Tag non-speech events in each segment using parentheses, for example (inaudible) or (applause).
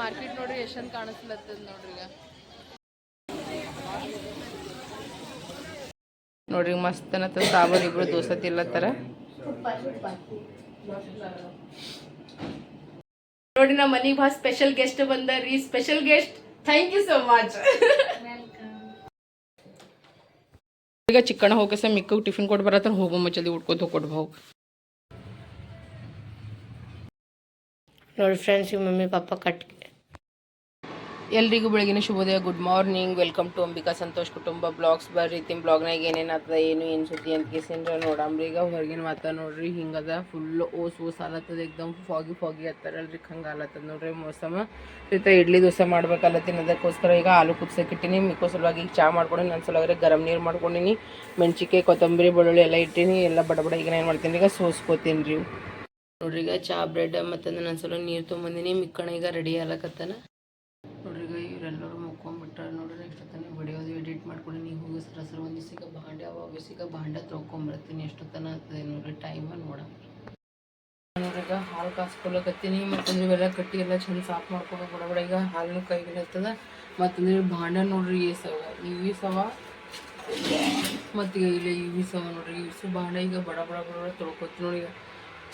Market ನೋಡ್ರಿ ಎಷ್ಟೊಂದು ಕಾಣಿಸ್ಲತ್ತದ ನೋಡ್ರಿ ಈಗ. ನೋಡ್ರಿ ಮಸ್ತ್ ಅನ್ನತ್ತ ಸಾಬರ್ ಇಬ್ರು ದೋಸೆ ತಿಲ್ಲತ್ತಾರ ನೋಡಿ ನಮ್ಮ ಮನೆಗೆ ಭಾಳ special guest ಬಂದಾರಿ special guest thank you so much ಈಗ ಚಿಕ್ಕಣ್ಣ ಹೋಗಿ ಸಹ ಮಿಕ್ಕ ಟಿಫಿನ್ ಕೊಟ್ಟು ಬರತ್ತಾರ, ಹೋಗೋ ಮಚ್ಚಲ್ಲಿ ಉಟ್ಕೊತ ಕೊಟ್ಟು ಹೋಗಿ ನೋಡಿ ಫ್ರೆಂಡ್ಸ್ ಈ ಮಮ್ಮಿ, ಪಾಪ ಕಟ್ ಎಲ್ರಿಗೂ ಬೆಳಗಿನ ಶುಭೋದಯ. Good morning welcome to Ambika Santosh ಕುಟುಂಬ ಬ್ಲಾಗ್ಸ್ ಬರ್ರಿ ತಿಮ್ ಬ್ಲಾಗ್ನಾಗ ಏನೇನು ಆಗ್ತದ ಏನು ಏನು ಸುದ್ದಿ ಅಂತ ಕೇಸಿನ್ರ ನೋಡಂಬ್ರಿ ಈಗ ಹೊರಗಿನ ವಾತ ನೋಡ್ರಿ ಹಿಂಗದ ಫುಲ್ ಓಸ್ ಓಸ್ ಆಲತ್ತದ, ಎಕ್ದಮ್ ಫಾಗಿ ಫಾಗಿ ಹತ್ತಾರಲ್ರಿ ಹಂಗೆ ಆಲತ್ತದ ನೋಡ್ರಿ ಮೋಸಮ. ರೀತ ಇಡ್ಲಿ ದೋಸೆ ಮಾಡ್ಬೇಕಲ್ಲತ್ತೀನಿ ಅದಕ್ಕೋಸ್ಕರ ಈಗ ಆಲೂ ಕುದ್ಸಕ್ಕೆ ಇಟ್ಟಿನಿ. ಮಿಕ್ಕೋ ಸಲುವಾಗಿ ಈಗ ಚಾ ಮಾಡ್ಕೊಂಡು ನನ್ನ ಸಲುವಾಗ ಗರಂ ನೀರು ಮಾಡ್ಕೊಂಡಿನಿ. ಮೆಣಸಿಕೆ ಕೊತ್ತಂಬರಿ, ಬೆಳ್ಳುಳ್ಳಿ ಎಲ್ಲ ಇಟ್ಟಿನಿ. ಎಲ್ಲ ಬಡ ಬಡ ಈಗ ಏನು ಮಾಡ್ತೀನಿ ಈಗ ಸೋಸ್ಕೋತೀನಿ ರೀ. ನೋಡ್ರಿ, ಈಗ ಚಾ, ಬ್ರೆಡ್ ಮತ್ತು ನನ್ನ ಸಲ ನೀರು ತೊಗೊಂಬಂದಿನಿ ಮಿಕ್ಕಣ ಈಗ ರೆಡಿ ಆಗ್ಲಕತ್ತಾನ ನೋಡ್ರಿ ಈಗ ಇವರೆಲ್ಲರೂ ಮುಕ್ಕೊಂಬಿಟ್ಟಾರ ನೋಡ್ರಿ ನೆಕ್ಸ್ಟ್ ತಾನೇ ವಿಡಿಯೋದು ಎಡಿಟ್ ಮಾಡ್ಕೊಂಡು ನೀವು ಹೋಗಿ ಸರ ಸರ ಒಂದು ದಿವಸಿಗೆ ಭಾಂಡೆ ಭಾಂಡ ತೊಳ್ಕೊಂಬರ್ತೀನಿ ಎಷ್ಟೊತ್ತನ ಆಗ್ತದೆ ನೋಡ್ರಿ ಟೈಮ ನೋಡೋಣ. ನೋಡ್ರಿ ಈಗ ಹಾಲು ಕಾಸ್ಕೊಳಕತ್ತೀನಿ ಮತ್ತಂದ್ರೆ ಇವೆಲ್ಲ ಕಟ್ಟಿ ಎಲ್ಲ ಚಂದ ಸಾಫ್ ಮಾಡ್ಕೊಬೇಕು ಬಡ ಬಡ. ಈಗ ಹಾಲು ಕೈಗೆ ಹತ್ತದ ಮತ್ತಂದ್ರೆ ಭಾಂಡ ನೋಡ್ರಿ, ಈ ಸವ ಇವಿ ಸವ ಮತ್ತೀಗ ಇಲ್ಲಿ ಇವಿ ಸವ ನೋಡ್ರಿ ಇವಿಸು ಭಾಂಡ ಈಗ ಬಡ ಬಡ ಬಡ ಬಡ ತೊಳ್ಕೊತೀನಿ ನೋಡಿ ಈಗ.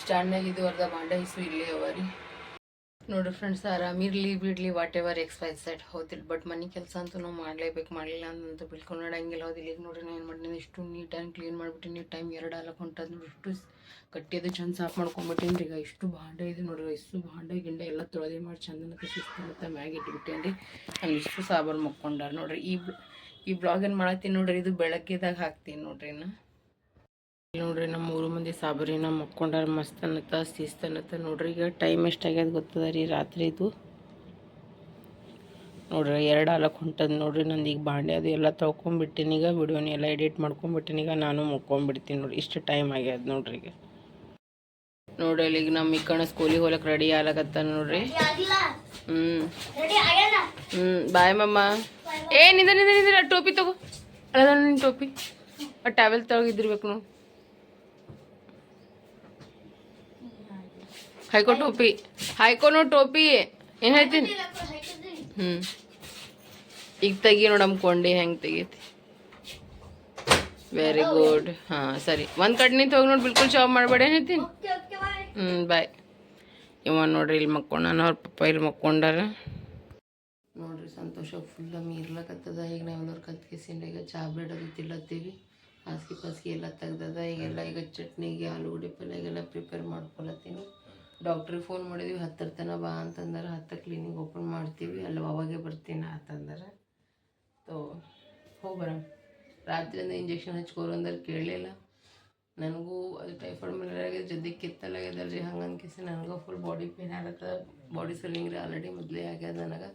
ಸ್ಟ್ಯಾಂಡ್ನಾಗ ಇದು ಅರ್ಧ ಭಾಂಡ ಇಸು ಇಲ್ಲೇ ಅವ ರೀ. ನೋಡ್ರಿ ಫ್ರೆಂಡ್ಸ್ ಆರಾಮಿರ್ಲಿ ಬಿಡ್ಲಿ ವಾಟ್ ಎವರ್ ಎಕ್ಸ್ಪೈಸ್ ಸೆಟ್ ಹೋದಿಲ್ಲ ಬಟ್ ಮನೆ ಕೆಲಸ ಅಂತೂ ನಾವು ಮಾಡಲೇಬೇಕು, ಮಾಡಲಿಲ್ಲ ಅಂತ ಬಿಳ್ಕೊಂಡು ನೋಡಂಗಿಲ್ಲ ಹೋದಿಲ್ಲ ಈಗ ನೋಡ್ರಿ ನಾನು ಏನು ಮಾಡಿದ್ದೀನಿ ಇಷ್ಟು ನೀಟಾಗಿ ಕ್ಲೀನ್ ಮಾಡಿಬಿಟ್ಟಿನಿ ಟೈಮ್ ಎರಡು ಅಲ್ಲ ಹೊಂಟದ ನೋಡಿ ಇಷ್ಟು ಕಟ್ಟಿಯದು ಚಂದ ಸಾಫ್ ಮಾಡ್ಕೊಂಬಿಟ್ಟೀನಿ ಈಗ ಇಷ್ಟು ಭಾಂಡೆ ಇದೆ ನೋಡ್ರಿ ಇಷ್ಟು ಭಾಂಡೆ, ಗಿಂಡೆ ಎಲ್ಲ ತೊಳೆದಿ ಮಾಡಿ ಚಂದನ ಶಿಸ್ತು ಮ್ಯಾಗ ಇಟ್ಬಿಟ್ಟೇನಿ ರೀ. ನಾನು ಇಷ್ಟು ಸಾಬಾರು ಮಕ್ಕೊಂಡಾರ ನೋಡ್ರಿ, ಈ ಈ ಬ್ಲಾಗ್ ಏನು ಮಾಡತ್ತೀನಿ ನೋಡ್ರಿ, ಇದು ಬೆಳಗ್ಗೆದಾಗ ಹಾಕ್ತೀನಿ ನೋಡ್ರಿ ನಾ ನೋಡ್ರಿ ನಮ್ಮ ಮೂರು ಮಂದಿ ಸಾಬರಿನ ಮಕ್ಕೊಂಡಾರ ಮಸ್ತ್ ಅನ್ನತ್ತ ಶಿಸ್ತ್ ಅನ್ನತ್ತ ನೋಡ್ರಿ ಈಗ ಟೈಮ್ ಎಷ್ಟಾಗ್ಯದ ಗೊತ್ತದ ರೀ ರಾತ್ರಿ ಇದು? ನೋಡ್ರಿ ಎರಡು ಹಾಲಕ್ಕೆ ಹೊಂಟದ ನೋಡ್ರಿ ನಂದು ಈಗ ಬಾಂಡೆ ಅದು ಎಲ್ಲ ತೊಳ್ಕೊಂಬಿಟ್ಟಿನಿ ಈಗ ವಿಡಿಯೋನ ಎಲ್ಲ ಎಡಿಟ್ ಮಾಡ್ಕೊಂಬಿಟ್ಟಿನಿ ಈಗ ನಾನು ಮುಕ್ಕೊಂಬಿಡ್ತೀನಿ ನೋಡ್ರಿ. ಇಷ್ಟು ಟೈಮ್ ಆಗ್ಯದ ನೋಡ್ರಿ ಈಗ. ನೋಡ್ರಿ ಅಲ್ಲಿ ಈಗ ನಮ್ಮ ಕಣ ಸ್ಕೂಲಿಗೆ ಹೋಗಕ್ಕೆ ರೆಡಿ ಆಗ್ಲಕತ್ತ ನೋಡ್ರಿ. ಹ್ಞೂ ಹ್ಞೂ ಬಾಯ್ ಮಮ್ಮ ಏ ನಿಂದ ನಿಂದ ನಿಂದ ಟೋಪಿ ತಗೋ. ಅಲ್ಲ ನಿನ್ನ ಟೋಪಿ. ಆ ಟ್ಯಾವೆಲ್ ತೆಗಿದಿರ್ಬೇಕು ನಾವು ಹಾಯ್ಕೋ ಟೋಪಿ ಹೈಕೋನು ಟೋಪಿ. ಏನು ಹೇಳ್ತೀನಿ? ಹ್ಞೂ ಈಗ ತೆಗಿ ನೋಡಮ್ ಕೊಂಡಿ ಹೆಂಗೆ ತೆಗೀತಿ. ವೆರಿ ಗುಡ್ ಹಾಂ ಸರಿ. ಒಂದು ಕಡೆ ನಿಂತು ಹೋಗಿ ನೋಡಿ ಬಿಲ್ಕುಲ್ ಜಾಬ್ ಮಾಡಬೇಡ ಏನ್ ಹೇಳ್ತೀನಿ? ಹ್ಞೂ ಬಾಯ್ ಇವ ನೋಡ್ರಿ ಇಲ್ಲಿ ಮಕ್ಕೊಂಡಾನ ಅವ್ರ ಪಪ್ಪ ಇಲ್ಲಿ ಮಕ್ಕೊಂಡಾರ. ನೋಡ್ರಿ ಸಂತೋಷ ಫುಲ್ ಮೀರ್ಲಕತ್ತದ. ಈಗ ನಾವೆಲ್ಲರೂ ಕತ್ಕಿಸಿಂದ ಈಗ ಚಾ ಬ್ರೆಡ್ ಅದು ತಿಲ್ಲತ್ತೀವಿ ಹಾಸಿಗೆ ಪಾಸಿಗೆ ಎಲ್ಲ ತೆಗ್ದದ. ಈಗೆಲ್ಲ ಈಗ ಚಟ್ನಿಗೆ ಆಲೂಗಡ್ಡೆ ಪಲ್ಯಗೆಲ್ಲ ಪ್ರಿಪೇರ್ ಮಾಡ್ಕೊಳತ್ತೀನಿ ಡಾಕ್ಟ್ರಿಗೆ ಫೋನ್ ಮಾಡಿದ್ವಿ, ಹತ್ತರ ತನಕ ಬಾ ಅಂತಂದ್ರೆ ಹತ್ತು ಕ್ಲಿನಿಕ್ ಓಪನ್ ಮಾಡ್ತೀವಿ, ಅಲ್ಲಿ ಅವಾಗೆ ಬರ್ತೀನಿ ಅಂತಂದ್ರೆ. ತೋ ಹೋಗಿ ಬರೋಣ. ರಾತ್ರಿಯಿಂದ ಇಂಜೆಕ್ಷನ್ ಹಚ್ಕೋರು ಅಂದ್ರೆ, ಕೇಳಲಿಲ್ಲ. ನನಗೂ ಅದು ಟೈಫಾಯ್ಡ್ ಮಲೇರಿಯಾಗೆ ಜದ್ದಿ ಕಿತ್ತಲಾಗ್ಯದಲ್ಲ ರೀ ಹಂಗೆ ಕಿಸಿ ನನಗೂ ಫುಲ್ ಬಾಡಿ ಪೇನ್ ಆಗತ್ತೆ. ಬಾಡಿ ರೀ ಆಲ್ರೆಡಿ ಮೊದಲೇ ಆಗ್ಯದ ನನಗೆ.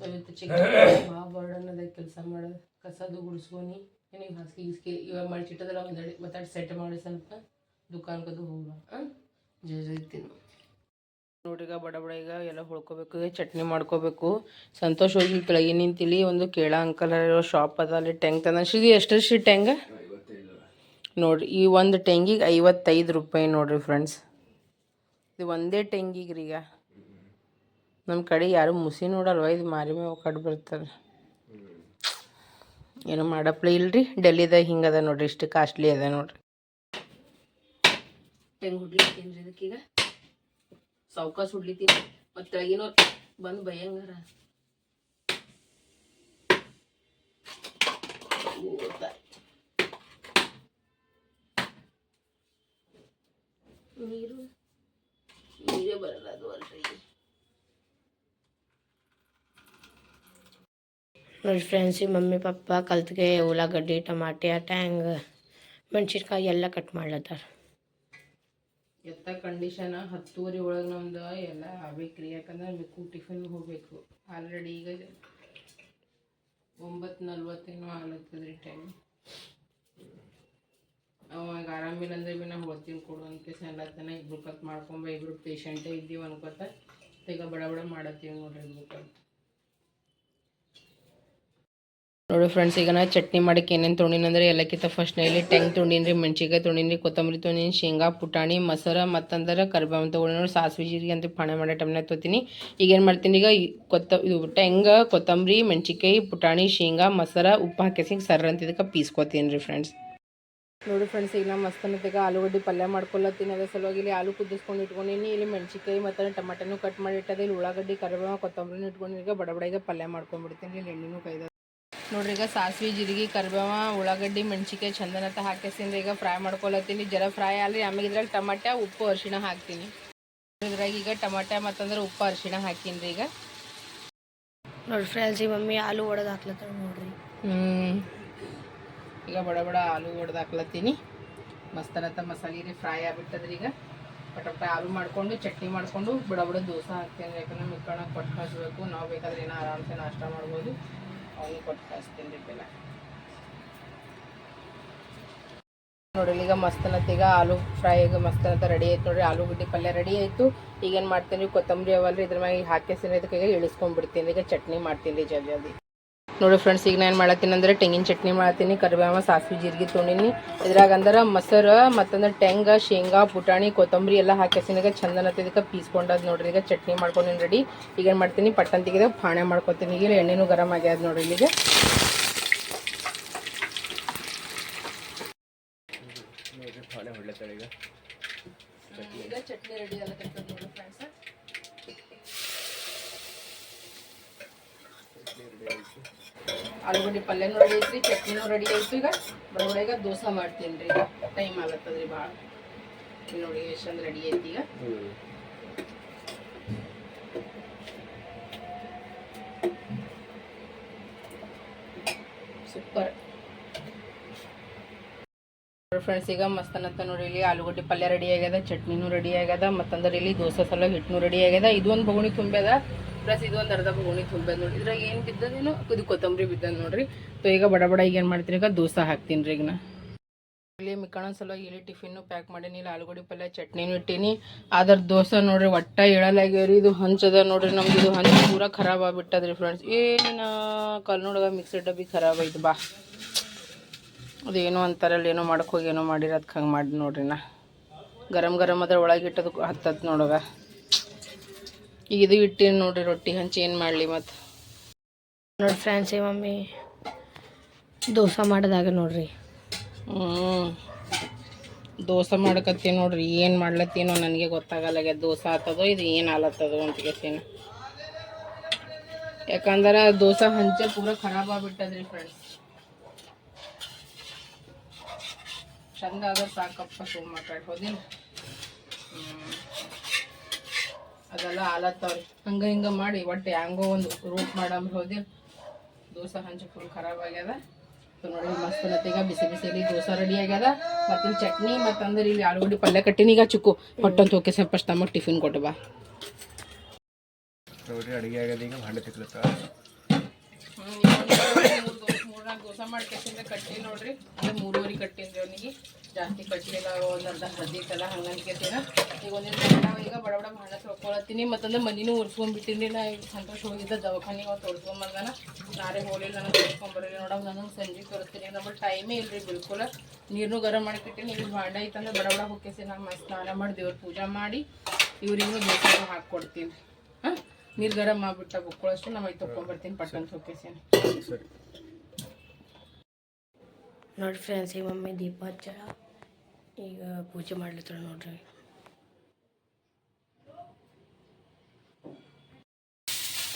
ಇವತ್ತು ಚಿಕ್ಕ ಬರ್ಡನ್ ಅದ ಕೆಲಸ ಮಾಡೋದು. ಕಸದು ಗುಡಿಸ್ಕೊನಿ. ಏನಿಗೆ ಹಾಸಿಗೆ ಗೀಸಿಗೆ ಇವಾಗ ಮಳ್ಚಿಟ್ಟದಲ್ಲ ಒಂದು ಮತ್ತೆ ಸೆಟ್ ಮಾಡಿ ಸ್ವಲ್ಪ ದುಕಾನ್ಗದು ಹೋಗ ಜೈತೀನಿ ನೋಡ್ರಿ ಈಗ ಬಡ ಬಡ ಈಗ ಎಲ್ಲ ಹೊಳ್ಕೋಬೇಕು ಚಟ್ನಿ ಮಾಡ್ಕೋಬೇಕು. ಸಂತೋಷ್ ಹೋಗಿ ಕೆಳಗೆ ನಿಂತಿಲಿ, ಒಂದು ಕೇಳ ಅಂಕಲ್ ಶಾಪ್ ಅದ, ಅಲ್ಲಿ ಟೆಂಗ್ ತಂದ. ಎಷ್ಟು ಶ್ರೀ ಟೆಂಗ ನೋಡ್ರಿ, ಈ ಒಂದು ಟೆಂಗಿಗೆ ಐವತ್ತೈದು ರೂಪಾಯಿ ನೋಡ್ರಿ ಫ್ರೆಂಡ್ಸ್ ಇದು ಒಂದೇ ಟೆಂಗಿಗೆ ರೀ ಈಗ. ನಮ್ಮ ಕಡೆ ಯಾರು ಮುಸಿ ನೋಡಲ್ವ, ಇದು ಮಾರಿ ಮೇವು ಕಡೆ ಬರ್ತಾರೆ. ಏನು ಮಾಡಪ್ಲೆ ಇಲ್ರಿ? ಡೆಲ್ಲಿದಾಗ ಹಿಂಗದ ನೋಡ್ರಿ, ಇಷ್ಟು ಕಾಸ್ಟ್ಲಿ ಅದ ನೋಡ್ರಿ. ಹೆಂಗೆ ಹುಡ್ಲಿತ್ತೀನಿ ರೀ ಇದಕ್ಕೀಗ? ಸಾವ್ಕಾಸ ಹುಡ್ಲಿತ್ತೀನಿ. ಮತ್ತು ತೆಳಗಿನವ್ರು ಬಂದು ಬಯ್ಯಂಗಾರ. ನೀರು. ನೀರೇ ಬರಲ್ಲ ಅದು ಅಲ್ರಿ. ನೋಡಿ ಫ್ರೆಂಡ್ಸ್ ಮಮ್ಮಿ, ಪಪ್ಪ, ಕಲ್ತ್ಗೆ, ಉಳ್ಳಾಗಡ್ಡಿ, ಟಮಾಟೆ ಟ್ಯಾಂಗ್ ಮೆಣಸಿನ್ಕಾಯಿ ಎಲ್ಲ ಕಟ್ ಮಾಡ್ಲತ್ತಾರ. ಎತ್ತ ಕಂಡೀಷನ್ ಹತ್ತುವರೆ ಒಳಗೆ ನಮ್ದು ಎಲ್ಲ ಆಗ್ಬೇಕ್ರಿ ಯಾಕಂದ್ರೆ ಮಿಕ್ಕು ಟಿಫಿನ್ ಹೋಗ್ಬೇಕು. ಆಲ್ರೆಡಿ ಈಗ ಒಂಬತ್ತು ನಲ್ವತ್ತೇನೋ ಆಗ್ಲತ್ತದ್ರಿ ಟೈಮ್ ಅವಾಗ ಆರಾಮಿಲ್ಲ ಅಂದ್ರೆ ಭೀ ನಾವು ಹೋಗ್ತೀನಿ ಕೊಡು ಅಂತ ಅಲ್ಲತ್ತನ ಇಬ್ರು ಕತ್ ಮಾಡ್ಕೊಂಬ, ಇಬ್ರು ಪೇಷಂಟೇ ಇದ್ದೀವಿ ಅನ್ಕೋತ ಈಗ ಬಡ ಬಡ ಮಾಡತ್ತೀವಿ ನೋಡ್ರಿ ಇಬ್ರು ಕತ್. ನೋಡಿ ಫ್ರೆಂಡ್ಸ್ ಈಗ ನಾ ಚಟ್ನಿ ಮಾಡಕ್ಕೆ ಏನೇನು ತೊಗೊಂಡಿನಿ ಅಂದರೆ ಎಲ್ಲಕ್ಕಿಂತ ಫಸ್ಟ್ ಇಲ್ಲಿ ಟೆಂಗ್ ತೊಗೊಂಡಿನಿ ಮೆಣಸಿನ್ಕಾಯಿ ತೊಗೊಂಡಿನಿ ಕೊತ್ತಂಬರಿ ತೊಗೊಂಡಿನಿ ಶೇಂಗಾ, ಪುಟಾಣಿ, ಮಸರ ಮತ್ತಂದ್ರೆ ಕರಿಬೇವು ತೊಗೊಂಡು ನೋಡಿ, ಸಾಸಿವೆ, ಜೀರಿಗೆ ಅಂತ ಪಾಣೆ ಮಾಡೋ ಟೈಮ್ನಾಗ ತೊತೀನಿ. ಈಗ ಏನು ಮಾಡ್ತೀನಿ ಈಗ ಕೊತ್ತ, ಇದು ಟೆಂಗ ಕೊತ್ತಂಬರಿ, ಮೆಣಸಿನ್ಕಾಯಿ, ಪುಟಾಣಿ, ಶೇಂಗಾ, ಮಸರ ಉಪ್ಪು ಹಾಕಿಸಿ ಸರ್ ಅಂತ ಇದಕ್ಕೆ ಪೀಸ್ಕೊತೀನಿ ರೀ ಫ್ರೆಂಡ್ಸ್ ನೋಡಿ ಫ್ರೆಂಡ್ಸ್ ಈಗ ನಾ ಅನ್ನತ್ತೀಗ ಆಲೂಗಡ್ಡೆ ಪಲ್ಯ ಮಾಡ್ಕೊಳ್ಳತ್ತೀನಿ ಅದರ ಸಲುವಾಗಿ ಇಲ್ಲಿ ಆಲೂ ಕುದಿಸ್ಕೊಂಡು ಇಟ್ಕೊಂಡಿನಿ, ಇಲ್ಲಿ ಮೆಣಸಿನ್ಕಾಯಿ ಮತ್ತು ಟಮಾಟನು ಕಟ್ ಮಾಡಿ ಇಟ್ಟದೆ, ಇಲ್ಲಿ ಉಳ್ಳಾಗಡ್ಡಿ, ಕರಿಬೇವು, ಕೊತ್ತಂಬರಿನೂ ಇಟ್ಕೊಂಡು ಈಗ ಬಡ ಬಡ ಈಗ ಪಲ್ಯ ಮಾಡ್ಕೊಂಡ್ಬಿಡ್ತೀನಿ ಇಲ್ಲಿ ಎಣ್ಣೆನೂ ಕೈದ ನೋಡ್ರಿ ಈಗ ಸಾಸಿವೆ ಜೀರಿಗೆ ಕರಿಬೇವ ಉಳ್ಳಾಗಡ್ಡಿ ಮೆಣಸಿಕಾಯಿ ಚಂದನತ್ತ ಹಾಕಿಸ್ತೀನಿ ಈಗ ಫ್ರೈ ಮಾಡ್ಕೊಳತ್ತೀನಿ. ಜರ ಫ್ರೈ ಆಲ್ರಿ ಆಮೇಲೆ ಇದ್ರಾಗ ಟಮಾಟ ಉಪ್ಪು ಅರಿಶಿಣ ಹಾಕ್ತೀನಿ. ಇದ್ರಾಗ ಈಗ ಟಮಾಟ ಮತ್ತಂದ್ರೆ ಉಪ್ಪು ಅರಿಶಿಣ ಹಾಕೀನಿ ರೀ ಈಗ. ನೋಡಿ ಫ್ರೆಂಡ್ಸ್ ಈ ಮಮ್ಮಿ ಆಲೂ ಒಡೆದು ಹಾಕ್ಲತ್ತಾರ ನೋಡ್ರಿ. ಹ್ಮ್. ಈಗ ಬಡ ಬಡ ಆಲೂ ಒಡೆದು ಹಾಕ್ಲತ್ತೀನಿ. ಮಸ್ತನತ್ತ ಮಸಾಲೆ ರೀ ಫ್ರೈ ಆಗ್ಬಿಟ್ಟದ್ರಿ ಈಗ. ಪಟ ಪಟ ಆಲೂ ಮಾಡ್ಕೊಂಡು ಚಟ್ನಿ ಮಾಡ್ಕೊಂಡು ಬಡ ಬಡ ದೋಸೆ ಹಾಕ್ತೀನಿ ಯಾಕಂದ್ರೆ ಮಿಕ್ಕಣ ಕೊಟ್ಟು ಕಳಿಸ್ಬೇಕು. ನಾವು ಬೇಕಾದ್ರೆ ಏನೋ ಆರಾಮ್ಸೆ ನಾಷ್ಟ ಮಾಡ್ಬೋದು. ಅವನಿಗೆ ಕೊಟ್ಟು ಕಳಿಸ್ತೀನಿ ಈಗ ಆಲೂ ಫ್ರೈ ಈಗ ಮಸ್ತನತ್ತ ರೆಡಿ ಆಯ್ತು ನೋಡ್ರಿ ಆಲೂಗಡ್ಡೆ ಪಲ್ಯ ರೆಡಿ ಆಯ್ತು. ಈಗೇನು ಮಾಡ್ತೀನಿ ಕೊತ್ತಂಬರಿ ಅವಲ್ರಿ, ಇದ್ರ ಮ್ಯಾಗ ಹಾಕಿಸಿನ ಇದಕ್ಕೆ ಈಗ ಇಳಿಸ್ಕೊಂಡ್ಬಿಡ್ತೀನಿ ಈಗ ಚಟ್ನಿ ಮಾಡ್ತೀನಿ ರೀ, ಜಲ್ದಿ ಜಲ್ದಿ. ನೋಡಿ ಫ್ರೆಂಡ್ಸ್ ಈಗ ನಾನು ಮಾಡತ್ತೀನಿ ಅಂದ್ರೆ ತೆಂಗಿನ ಚಟ್ನಿ ಮಾಡ್ತೀನಿ ಕರಿಬೇವ ಸಾಸಿವೆ ಜೀರಿಗೆ ತೊಗೊಂಡಿನಿ. ಇದ್ರಾಗ ಅಂದ್ರೆ ಮೊಸರು ಮತ್ತಂದ್ರೆ ಟೆಂಗ ಶೇಂಗಾ ಪುಟಾಣಿ ಕೊತ್ತಂಬರಿ ಎಲ್ಲ ಹಾಕಿಸಿನಾಗ ಚಂದನ ಇದಕ್ಕೆ ಪೀಸ್ಕೊಂಡದ್ ನೋಡ್ರಿ ಈಗ ಚಟ್ನಿ ಮಾಡ್ಕೊಂಡಿನಿ ರೆಡಿ ಈಗ ಏನು ಮಾಡ್ತೀನಿ ಪಟ್ಟನ್ ತೆಗೆದ ಪಾಣೆ ಮಾಡ್ಕೊತೀನಿ. ಈಗ ಎಣ್ಣೆನೂ ಗರಂ ಆಗ್ಯಾದ ನೋಡ್ರಿ ಇಲ್ಲಿಗೆ. ಈಗ ಚಟ್ನಿ ರೆಡಿ ಆಗತ್ತಂತ ನೋಡಿ ಫ್ರೆಂಡ್ಸ್ ಆಲೂಗಡ್ಡೆ ಪಲ್ಯನೂ ರೆಡಿ ಐತ್ರಿ, ಚಟ್ನಿನೂ ರೆಡಿ ಐತ್ರಿ ಈಗ. ಬಡಗಡೆ ದೋಸೆ ಮಾಡ್ತೀನಿ ರೀ. ಟೈಮ್ ಆಗತ್ತದ್ರಿ ಭಾಳ. ನೋಡಿ ಎಷ್ಟೊಂದು ರೆಡಿ ಐತಿ ಈಗ. ಸೂಪರ್ ಫ್ರೆಂಡ್ಸ್ ಈಗ ಮಸ್ತನಂತ ನೋಡಿ ಇಲ್ಲಿ ಆಲೂಗಡ್ಡೆ ಪಲ್ಯ ರೆಡಿ ಆಗ್ಯದ, ಚಟ್ನಿನೂ ರೆಡಿ ಆಗ್ಯದ, ಮತ್ತಂದ್ರೆ ಇಲ್ಲಿ ದೋಸೆ ಸಲ ಹಿಟ್ಟನು ರೆಡಿ ಆಗ್ಯದ. ಇದೊಂದು ಬಗುಣಿ ತುಂಬ್ಯದ ಪ್ಲಸ್ ಒಂದು ಅರ್ಧ ಗೋಣಿ ತುಂಬೋದು ನೋಡಿ. ಇದ್ರಾಗ ಏನು ಬಿದ್ದದೇನು ಇದು ಕೊತ್ತಂಬರಿ ಬಿದ್ದದ ನೋಡ್ರಿ. ಸೊ ಈಗ ಬಡ ಬಡ ಈಗ ಏನು ಮಾಡ್ತೀನಿ? ಈಗ ದೋಸೆ ಹಾಕ್ತೀನಿ ರೀ ಈಗ ನಾ ಇಲ್ಲಿ ಮಿಕ್ಕಣ ಸಲುವಾಗಿ ಇಲ್ಲಿ ಟಿಫಿನ್ನು ಪ್ಯಾಕ್ ಮಾಡೀನಿ. ಇಲ್ಲಿ ಆಲೂಗಡ್ಡೆ ಪಲ್ಯ, ಚಟ್ನಿನೂ ಇಟ್ಟೀನಿ. ಅದ್ರ ದೋಸೆ ನೋಡ್ರಿ, ಒಟ್ಟ ರೀ. ಇದು ಹಂಚದ ನೋಡ್ರಿ. ನಮ್ದು ಇದು ಹಂಚು ಪೂರ ಖರಾಬ್ ಆಗ್ಬಿಟ್ಟದ್ರಿ ಫ್ರೆಂಡ್ಸ್ ಏನ ನೋಡಗ ಮಿಕ್ಸರ್ ಡಬ್ಬಿ ಖರಾಬ್ ಆಯ್ತು ಬಾ. ಅದೇನೋ ಅಂತಾರಲ್ಲ ಏನೋ ಮಾಡಕ್ಕೆ ಹೋಗಿ ಏನೋ ಮಾಡಿರೋದಕ್ಕೆ ಹಂಗೆ ಮಾಡಿ ನೋಡ್ರಿ ನಾ. ಗರಂ ಗರಂ ಅದ್ರ ಒಳಗೆ ಹತ್ತತ್ತು ಹತ್ತತ್ ನೋಡಗ. ಈಗ ಇದು ಇಟ್ಟೀನಿ ನೋಡ್ರಿ ರೊಟ್ಟಿ ಹಂಚಿ ಏನು ಮಾಡಲಿ ಮತ್ತು ನೋಡಿ ಫ್ರೆಂಡ್ಸ್ ಈ ಮಮ್ಮಿ ದೋಸೆ ಮಾಡಿದಾಗ ನೋಡ್ರಿ. ಹ್ಞೂ ದೋಸೆ ಮಾಡ್ಕತ್ತೀನಿ ನೋಡ್ರಿ ಏನು ಮಾಡ್ಲತ್ತೀನೋ ನನಗೆ ಗೊತ್ತಾಗಲ್ಲ ದೋಸೆ ಆತದೋ ಇದು ಏನು ಆಲತ್ತದೋ ಅಂತ ಕೇಳ್ತೀನಿ. ಯಾಕಂದ್ರೆ ದೋಸೆ ಹಂಚೆ ಪೂರ ಖರಾಬ್ ಆಗ್ಬಿಟ್ಟದ್ರಿ ಫ್ರೆಂಡ್ಸ್ ಚಂದ ಆದ್ರೆ ಸಾಕಪ್ಪ ಸುಮ್ಮ ಕಡೆ ಹ್ಮ್. ಅದೆಲ್ಲ ಆಲತ್ತವ್ರಿ. ಹಂಗೆ ಹಿಂಗೆ ಮಾಡಿ ಒಟ್ಟು ಹೆಂಗೋ ಒಂದು ರೂಟ್ ಮಾಡಂಬ ಹೋದೆ ದೋಸೆ ಹಂಚು ಫುಲ್ ಖರಾಬ್ ಆಗ್ಯದ. ನೋಡಿ ಮಸ್ತ್ ನತ್ತೀಗ ಬಿಸಿ ಬಿಸಿಲಿ ದೋಸೆ ರೆಡಿ ಆಗ್ಯದ. ಮತ್ತೆ ಚಟ್ನಿ ಮತ್ತಂದ್ರೆ ಇಲ್ಲಿ ಆಲೂಗಡ್ಡೆ ಪಲ್ಯ ಕಟ್ಟಿನಿ ಈಗ ಚುಕ್ಕು. ಹೊಟ್ಟಂತ ಹೋಗಿ ಸ್ವಲ್ಪ ಟಿಫಿನ್ ಕೊಟ್ಟು ಬಾ. ಅಡುಗೆ ಆಗದ ಈಗ ತಿಕ್ಲತ್ತ ಮೂರ್ನಾಲ್ಕು ದೋಸೆ ಮಾಡಿ ಕಟ್ಟಿಂದ ಕಟ್ಟಿ ನೋಡ್ರಿ. ಅಂದ್ರೆ ಮೂರುವರೆ ಕಟ್ಟಿಂದ್ರಿ ಅವನಿಗೆ. ಜಾಸ್ತಿ ಕಟ್ಟಲಿಲ್ಲ ಒಂದು ಅರ್ಧ ಹರ್ದಿತ್ತಲ್ಲ ಹಂಗನ್ಕೇತೀನ ಈಗ ಒಂದಿನ ಈಗ ಬಡ ಬಡ ಭಾಳ ತೊಳ್ಕೊಳತ್ತೀನಿ. ಮತ್ತಂದ್ರೆ ಮನಿನೂ ಉರ್ಸ್ಕೊಂಡ್ಬಿಟ್ಟಿನಿ. ನಾ ಈಗ ಸಂತೋಷ ಹೋಗಿದ್ದ ದವಾಖಾನಿಗೆ ಅವ್ನು ತೊಳ್ಕೊಂಬಂದಾನ ನಾರೇ ಹೋಲಿಲ್ಲ ನಾನು ತೊಳ್ಕೊಂಬರಲಿ ನೋಡಮ್ ನಾನು ಸಂಜೆ ತೋರಿಸ್ತೀನಿ. ನಮ್ಮಲ್ಲಿ ಟೈಮೇ ಇಲ್ರಿ ಬಿಲ್ಕುಲ. ನೀರನ್ನು ಗರಂ ಮಾಡಿಬಿಟ್ಟಿನಿ ಈಗ ಭಾಂಡ ಐತಂದ್ರೆ ಬಡ ಬಡ ಹೋಗ್ಕೇಸಿ ನಾನು ಮಸ್ತ್ ಸ್ನಾನ ಮಾಡಿ ದೇವ್ರ ಪೂಜೆ ಮಾಡಿ ಇವ್ರಿಗೂ ಬೇಸಿಗೆ ಹಾಕ್ಕೊಡ್ತೀನಿ ಹಾಂ? ನೀರು ಗರಂ ಮಾಡಿಬಿಟ್ಟ ಬುಕ್ಕೊಳ್ಳೋಷ್ಟು ನಾವು ಐದು ತೊಗೊಂಬರ್ತೀನಿ ಪಟ್ಟಂತ ಹೋಗ್ಕೇಸಿ ಸರಿ. ನೋಡಿ ಫ್ರೆಂಡ್ಸ್ ಈ ಮಮ್ಮಿ ದೀಪ ಹಚ್ಚ ಈಗ ಪೂಜೆ ಮಾಡ್ಲತ್ತಾಳ ನೋಡ್ರಿ.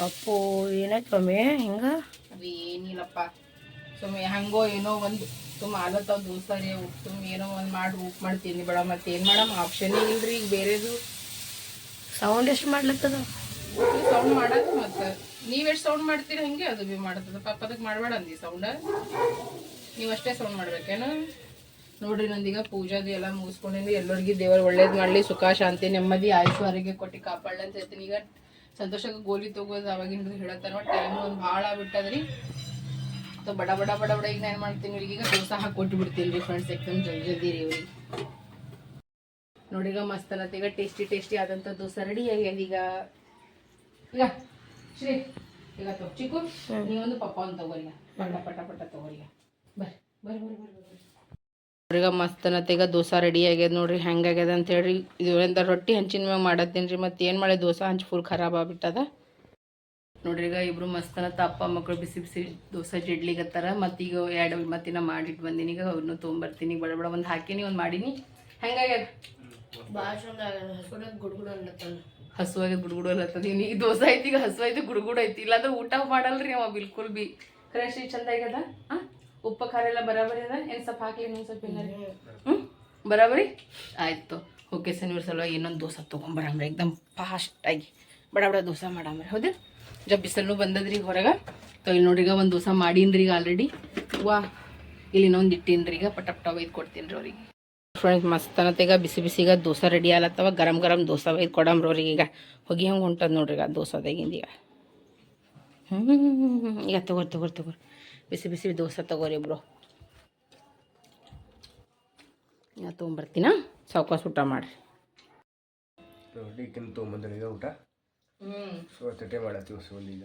ಅಪ್ಪು ಏನಾಯ್ತು ಮಮ್ಮಿ ಹಿಂಗ? ಏನಿಲ್ಲಪ್ಪ. ಸುಮ್ಮ ಹಂಗೋ ಏನೋ ಒಂದು ಸುಮ್ಮ ಆಲತ್ತಾವ ದೋಸರಿ ತುಂಬ ಏನೋ ಒಂದು ಮಾಡಿ ಊಟ ಮಾಡಿ ತಿಂದು ಬೇಡ ಮತ್ತೆ ಏನ್ ಮಾಡಮ್ ಆಪ್ಷನ್ ಇಲ್ರಿ ಈಗ ಬೇರೆದು. ಸೌಂಡ್ ಎಷ್ಟು ಮಾಡ್ಲತ್ತದ? ಸೌಂಡ್ ಮಾಡದು ಮತ್ತೆ. ನೀವೆಷ್ಟು ಸೌಂಡ್ ಮಾಡ್ತೀರಿ ಹಂಗೆ ಅದು ಭೀ ಮಾಡ್ತದ ಪಾಪ ಅದಕ್ಕೆ ಮಾಡಬೇಡ ಅಂದಿ ಸೌಂಡ್ ನೀವು ಅಷ್ಟೇ ಸೌಂಡ್ ಮಾಡ್ಬೇಕೇನು ನೋಡ್ರಿ ನಂದೀಗ ಪೂಜಾದು ಎಲ್ಲ ಮುಗಿಸ್ಕೊಂಡಿದ್ದು ಎಲ್ಲರಿಗೂ ದೇವರು ಒಳ್ಳೇದು ಮಾಡಲಿ ಸುಖ ಶಾಂತಿ ನೆಮ್ಮದಿ ಆಯುಷ್ ಆರೋಗ್ಯ ಕೊಟ್ಟು ಕಾಪಾಡಲಿ ಅಂತ ಹೇಳ್ತೀನಿ. ಈಗ ಸಂತೋಷಕ್ಕೆ ಗೋಲಿ ತಗೋದು ಅವಾಗಿಂದ ಹೇಳತ್ತಾರ ಟೈಮ್ ಒಂದು ಭಾಳ ಆಗ್ಬಿಟ್ಟದ್ರಿ. ಸೊ ಬಡ ಬಡ ಬಡ ಬಡ ಈಗ ಏನು ಮಾಡ್ತೀನಿ ಇವ್ರಿಗೆ ಈಗ ದೋಸೆ ಹಾಕಿ ಕೊಟ್ಟು ಬಿಡ್ತೀನಿ ರೀ ಫ್ರೆಂಡ್ಸ್ ಎಕ್ದಮ್ ಜಲ್ದಿ ಜಲ್ದಿ ರೀ ಇವ್ರಿಗೆ. ನೋಡಿ ಈಗ ಮಸ್ತ್ ಅನ್ನತ್ತೆ ಈಗ ಟೇಸ್ಟಿ ಟೇಸ್ಟಿ ಆದಂಥ ದೋಸೆ ರೆಡಿ ಆಗ್ಯದ ಈಗ. ಈಗ ಶ್ರೀ ಈಗ ಚಿಕ್ಕು ನೀವೊಂದು ಪಪ್ಪ ಒಂದು ತಗೋರಿಯ ಪಟ ಪಟ ಪಟ ತಗೋರಿಯ ಈಗ ಮಸ್ತನತ್ತೆ ಈಗ ದೋಸೆ ರೆಡಿ ಆಗ್ಯದ ನೋಡ್ರಿ ಹೆಂಗಾಗ್ಯದ ಅಂತ ಹೇಳ್ರಿ. ಇದು ಎಂತ ರೊಟ್ಟಿ ಹಂಚಿನ ಮ್ಯಾಗ ಮಾಡತ್ತೀನಿ ರೀ ಮತ್ತೆ ಏನು ಮಾಡಿ ದೋಸೆ ಹಂಚಿ ಫುಲ್ ಖರಾಬ್ ಆಗ್ಬಿಟ್ಟದ. ನೋಡ್ರಿ ಈಗ ಇಬ್ರು ಮಸ್ತನತ್ತ ಅಪ್ಪ ಮಕ್ಕಳು ಬಿಸಿ ಬಿಸಿ ದೋಸೆ ಜಿಡ್ಲಿಗತ್ತಾರ ಮತ್ತು ಈಗ ಎರಡು ಮತ್ತಿನ ಮಾಡಿಟ್ಟು ಬಂದೀನಿ ಈಗ ಅವ್ರನ್ನೂ ತೊಗೊಂಬರ್ತೀನಿ. ಬಡ ಬಡ ಒಂದು ಹಾಕಿನಿ ಒಂದು ಮಾಡೀನಿ. ಹೆಂಗಾಗ್ಯದ ಹಸುವಾಗಿ ಗುಡುಗುಡು ಅಲ್ಲತ್ತದ ಈಗ ದೋಸೆ ಐತಿ ಈಗ ಹಸು ಐತಿ ಗುಡುಗುಡು ಐತಿ. ಇಲ್ಲಾಂದ್ರೆ ಊಟ ಮಾಡಲ್ರಿ ಅವ ಬಿಲ್ಕುಲ್ ಬಿ. ಫ್ರೆಶ್ ಚಂದ ಆಗ್ಯದ? ಆ? ಉಪ್ಪ ಖಾರ ಎಲ್ಲ ಬರಾಬರಿ ಅದ? ಏನು ಸ್ವಲ್ಪ ಹಾಕಿ ಇನ್ನೊಂದು ಸ್ವಲ್ಪ ಇಲ್ಲ ಹ್ಞೂ ಬರಾಬರಿ? ಆಯಿತು. ಓಕೆ ಸರ್ ಇವ್ರ ಸಲುವಾಗಿ ಇನ್ನೊಂದು ದೋಸೆ ತೊಗೊಂಬರಂಬ್ರಿ ಎಕ್ದಮ್ ಫಾಸ್ಟಾಗಿ ಬಡ ಬಡ ದೋಸೆ ಮಾಡಂಬ್ರಿ ಹೌದು ಜಬ್ ಬಿಸಿಲು ಬಂದದ್ರಿ ಹೊರಗೆ. ತೊ ಇಲ್ಲಿ ನೋಡ್ರಿ ಈಗ ಒಂದು ದೋಸೆ ಮಾಡೀನ್ರಿ ಈಗ ಆಲ್ರೆಡಿ ವಾ ಇಲ್ಲಿ ಇನ್ನೊಂದು ಇಟ್ಟೀನ್ರಿ ಈಗ. ಪಟ ಪಟ ಒಯ್ದು ಕೊಡ್ತೀನಿ ರೀ ಅವ್ರಿಗೆ. ಫ್ರೆಂಡ್ಸ್ ಮಸ್ತ್ ಅನ್ನತ್ತೀಗ ಬಿಸಿ ಬಿಸಿಗ ದೋಸೆ ರೆಡಿ ಆಲತ್ತವ. ಗರಂ ಗರಂ ದೋಸೆ ಒಯ್ದು ಕೊಡಂಬ್ರಿ ಅವ್ರಿಗೆ ಈಗ. ಹೊಗೆ ಹಂಗೆ ಹೊಂಟದ ನೋಡ್ರಿ ಈಗ ದೋಸೆದಾಗಿಂದ ಈಗ. ಹ್ಞೂ ಈಗ ತಗೋರಿ ತಗೋರಿ ತಗೋರಿ. ಬಿಸಿ ಬಿಸಿ ದೋಸೆ ತಗೋರಿ ಇಬ್ರು ನಾ ತೊಗೊಂಬರ್ತೀನ? ಸಾವ್ಕಾಸ ಊಟ ಮಾಡಿರಿ. ನೋಡಿ ಕಿಂತ ತೊಗೊಂಬಂದ್ರೆ ಈಗ ಊಟ? ಹ್ಞೂ ಸೊ ತಟ್ಟೆ ಮಾಡತ್ತೀವಿ ಸೊ ಈಗ.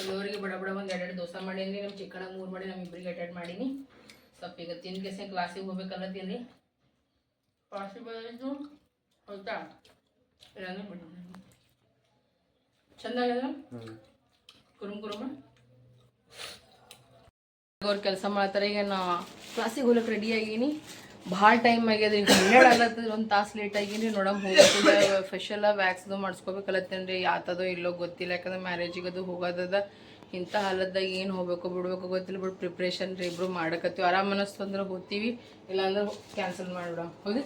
ಎಲ್ಲರಿಗೆ ಬಡ ಬಡ ಒಂದು ಎರಡೆರಡು ದೋಸೆ ಮಾಡೀನಿ ನಮ್ಮ ಚಿಕ್ಕಣ ಮೂರು ಮಾಡಿ ನಮ್ಮ ಇಬ್ಬರಿಗೆ ಎರಡೆರಡು ಮಾಡೀನಿ. ಸ್ವಲ್ಪ ಈಗ ತಿಂದು ಕೆಸೆ ಕ್ಲಾಸಿಗೆ ಹೋಗ್ಬೇಕಲ್ಲತ್ತೀನಿ ಪಾಸಿಬಲ್ ಇದು ಹೌದಾ? ಇಲ್ಲಾಂದ್ರೆ ಬಿಡಿ. ಚಂದ ಕುರುಮ್ ಕುರುಮ? ಅವ್ರು ಕೆಲಸ ಮಾಡ್ತಾರೆ. ಈಗ ನಾ ಕ್ಲಾಸಿಗೆ ರೆಡಿ ಆಗೀನಿ ಭಾಳ ಟೈಮ್ ಆಗ್ಯದ. ಈಗ ಹನ್ನೆರಡು ಆಗತ್ತದ. ಒಂದು ತಾಸು ಲೇಟ್ ಆಗೀನಿ. ನೋಡಮ್ ಹೋಗ್ತದ ಫೆಷಲ್ ವ್ಯಾಕ್ಸ್ದು ಮಾಡಿಸ್ಕೋಬೇಕಲ್ಲತ್ತೇನೆ ರೀ ಯಾತದೋ ಇಲ್ಲೋ ಗೊತ್ತಿಲ್ಲ. ಯಾಕಂದ್ರೆ ಮ್ಯಾರೇಜಿಗೆ ಅದು ಹೋಗೋದದ. ಇಂಥ ಹಾಲದಾಗ ಏನು ಹೋಗ್ಬೇಕು, ಬಿಡ್ಬೇಕು ಗೊತ್ತಿಲ್ಲ. ಬಿಡು ಪ್ರಿಪ್ರೇಷನ್ ರೀ ಇಬ್ರು ಮಾಡಕತ್ತೀವಿ. ಆರಾಮ್ ಅನ್ನಿಸ್ತು ಅಂದ್ರೆ ಹೋಗ್ತೀವಿ. ಇಲ್ಲಾಂದ್ರೆ ಕ್ಯಾನ್ಸಲ್ ಮಾಡಿಬಿಡಮ್. ಹೌದು?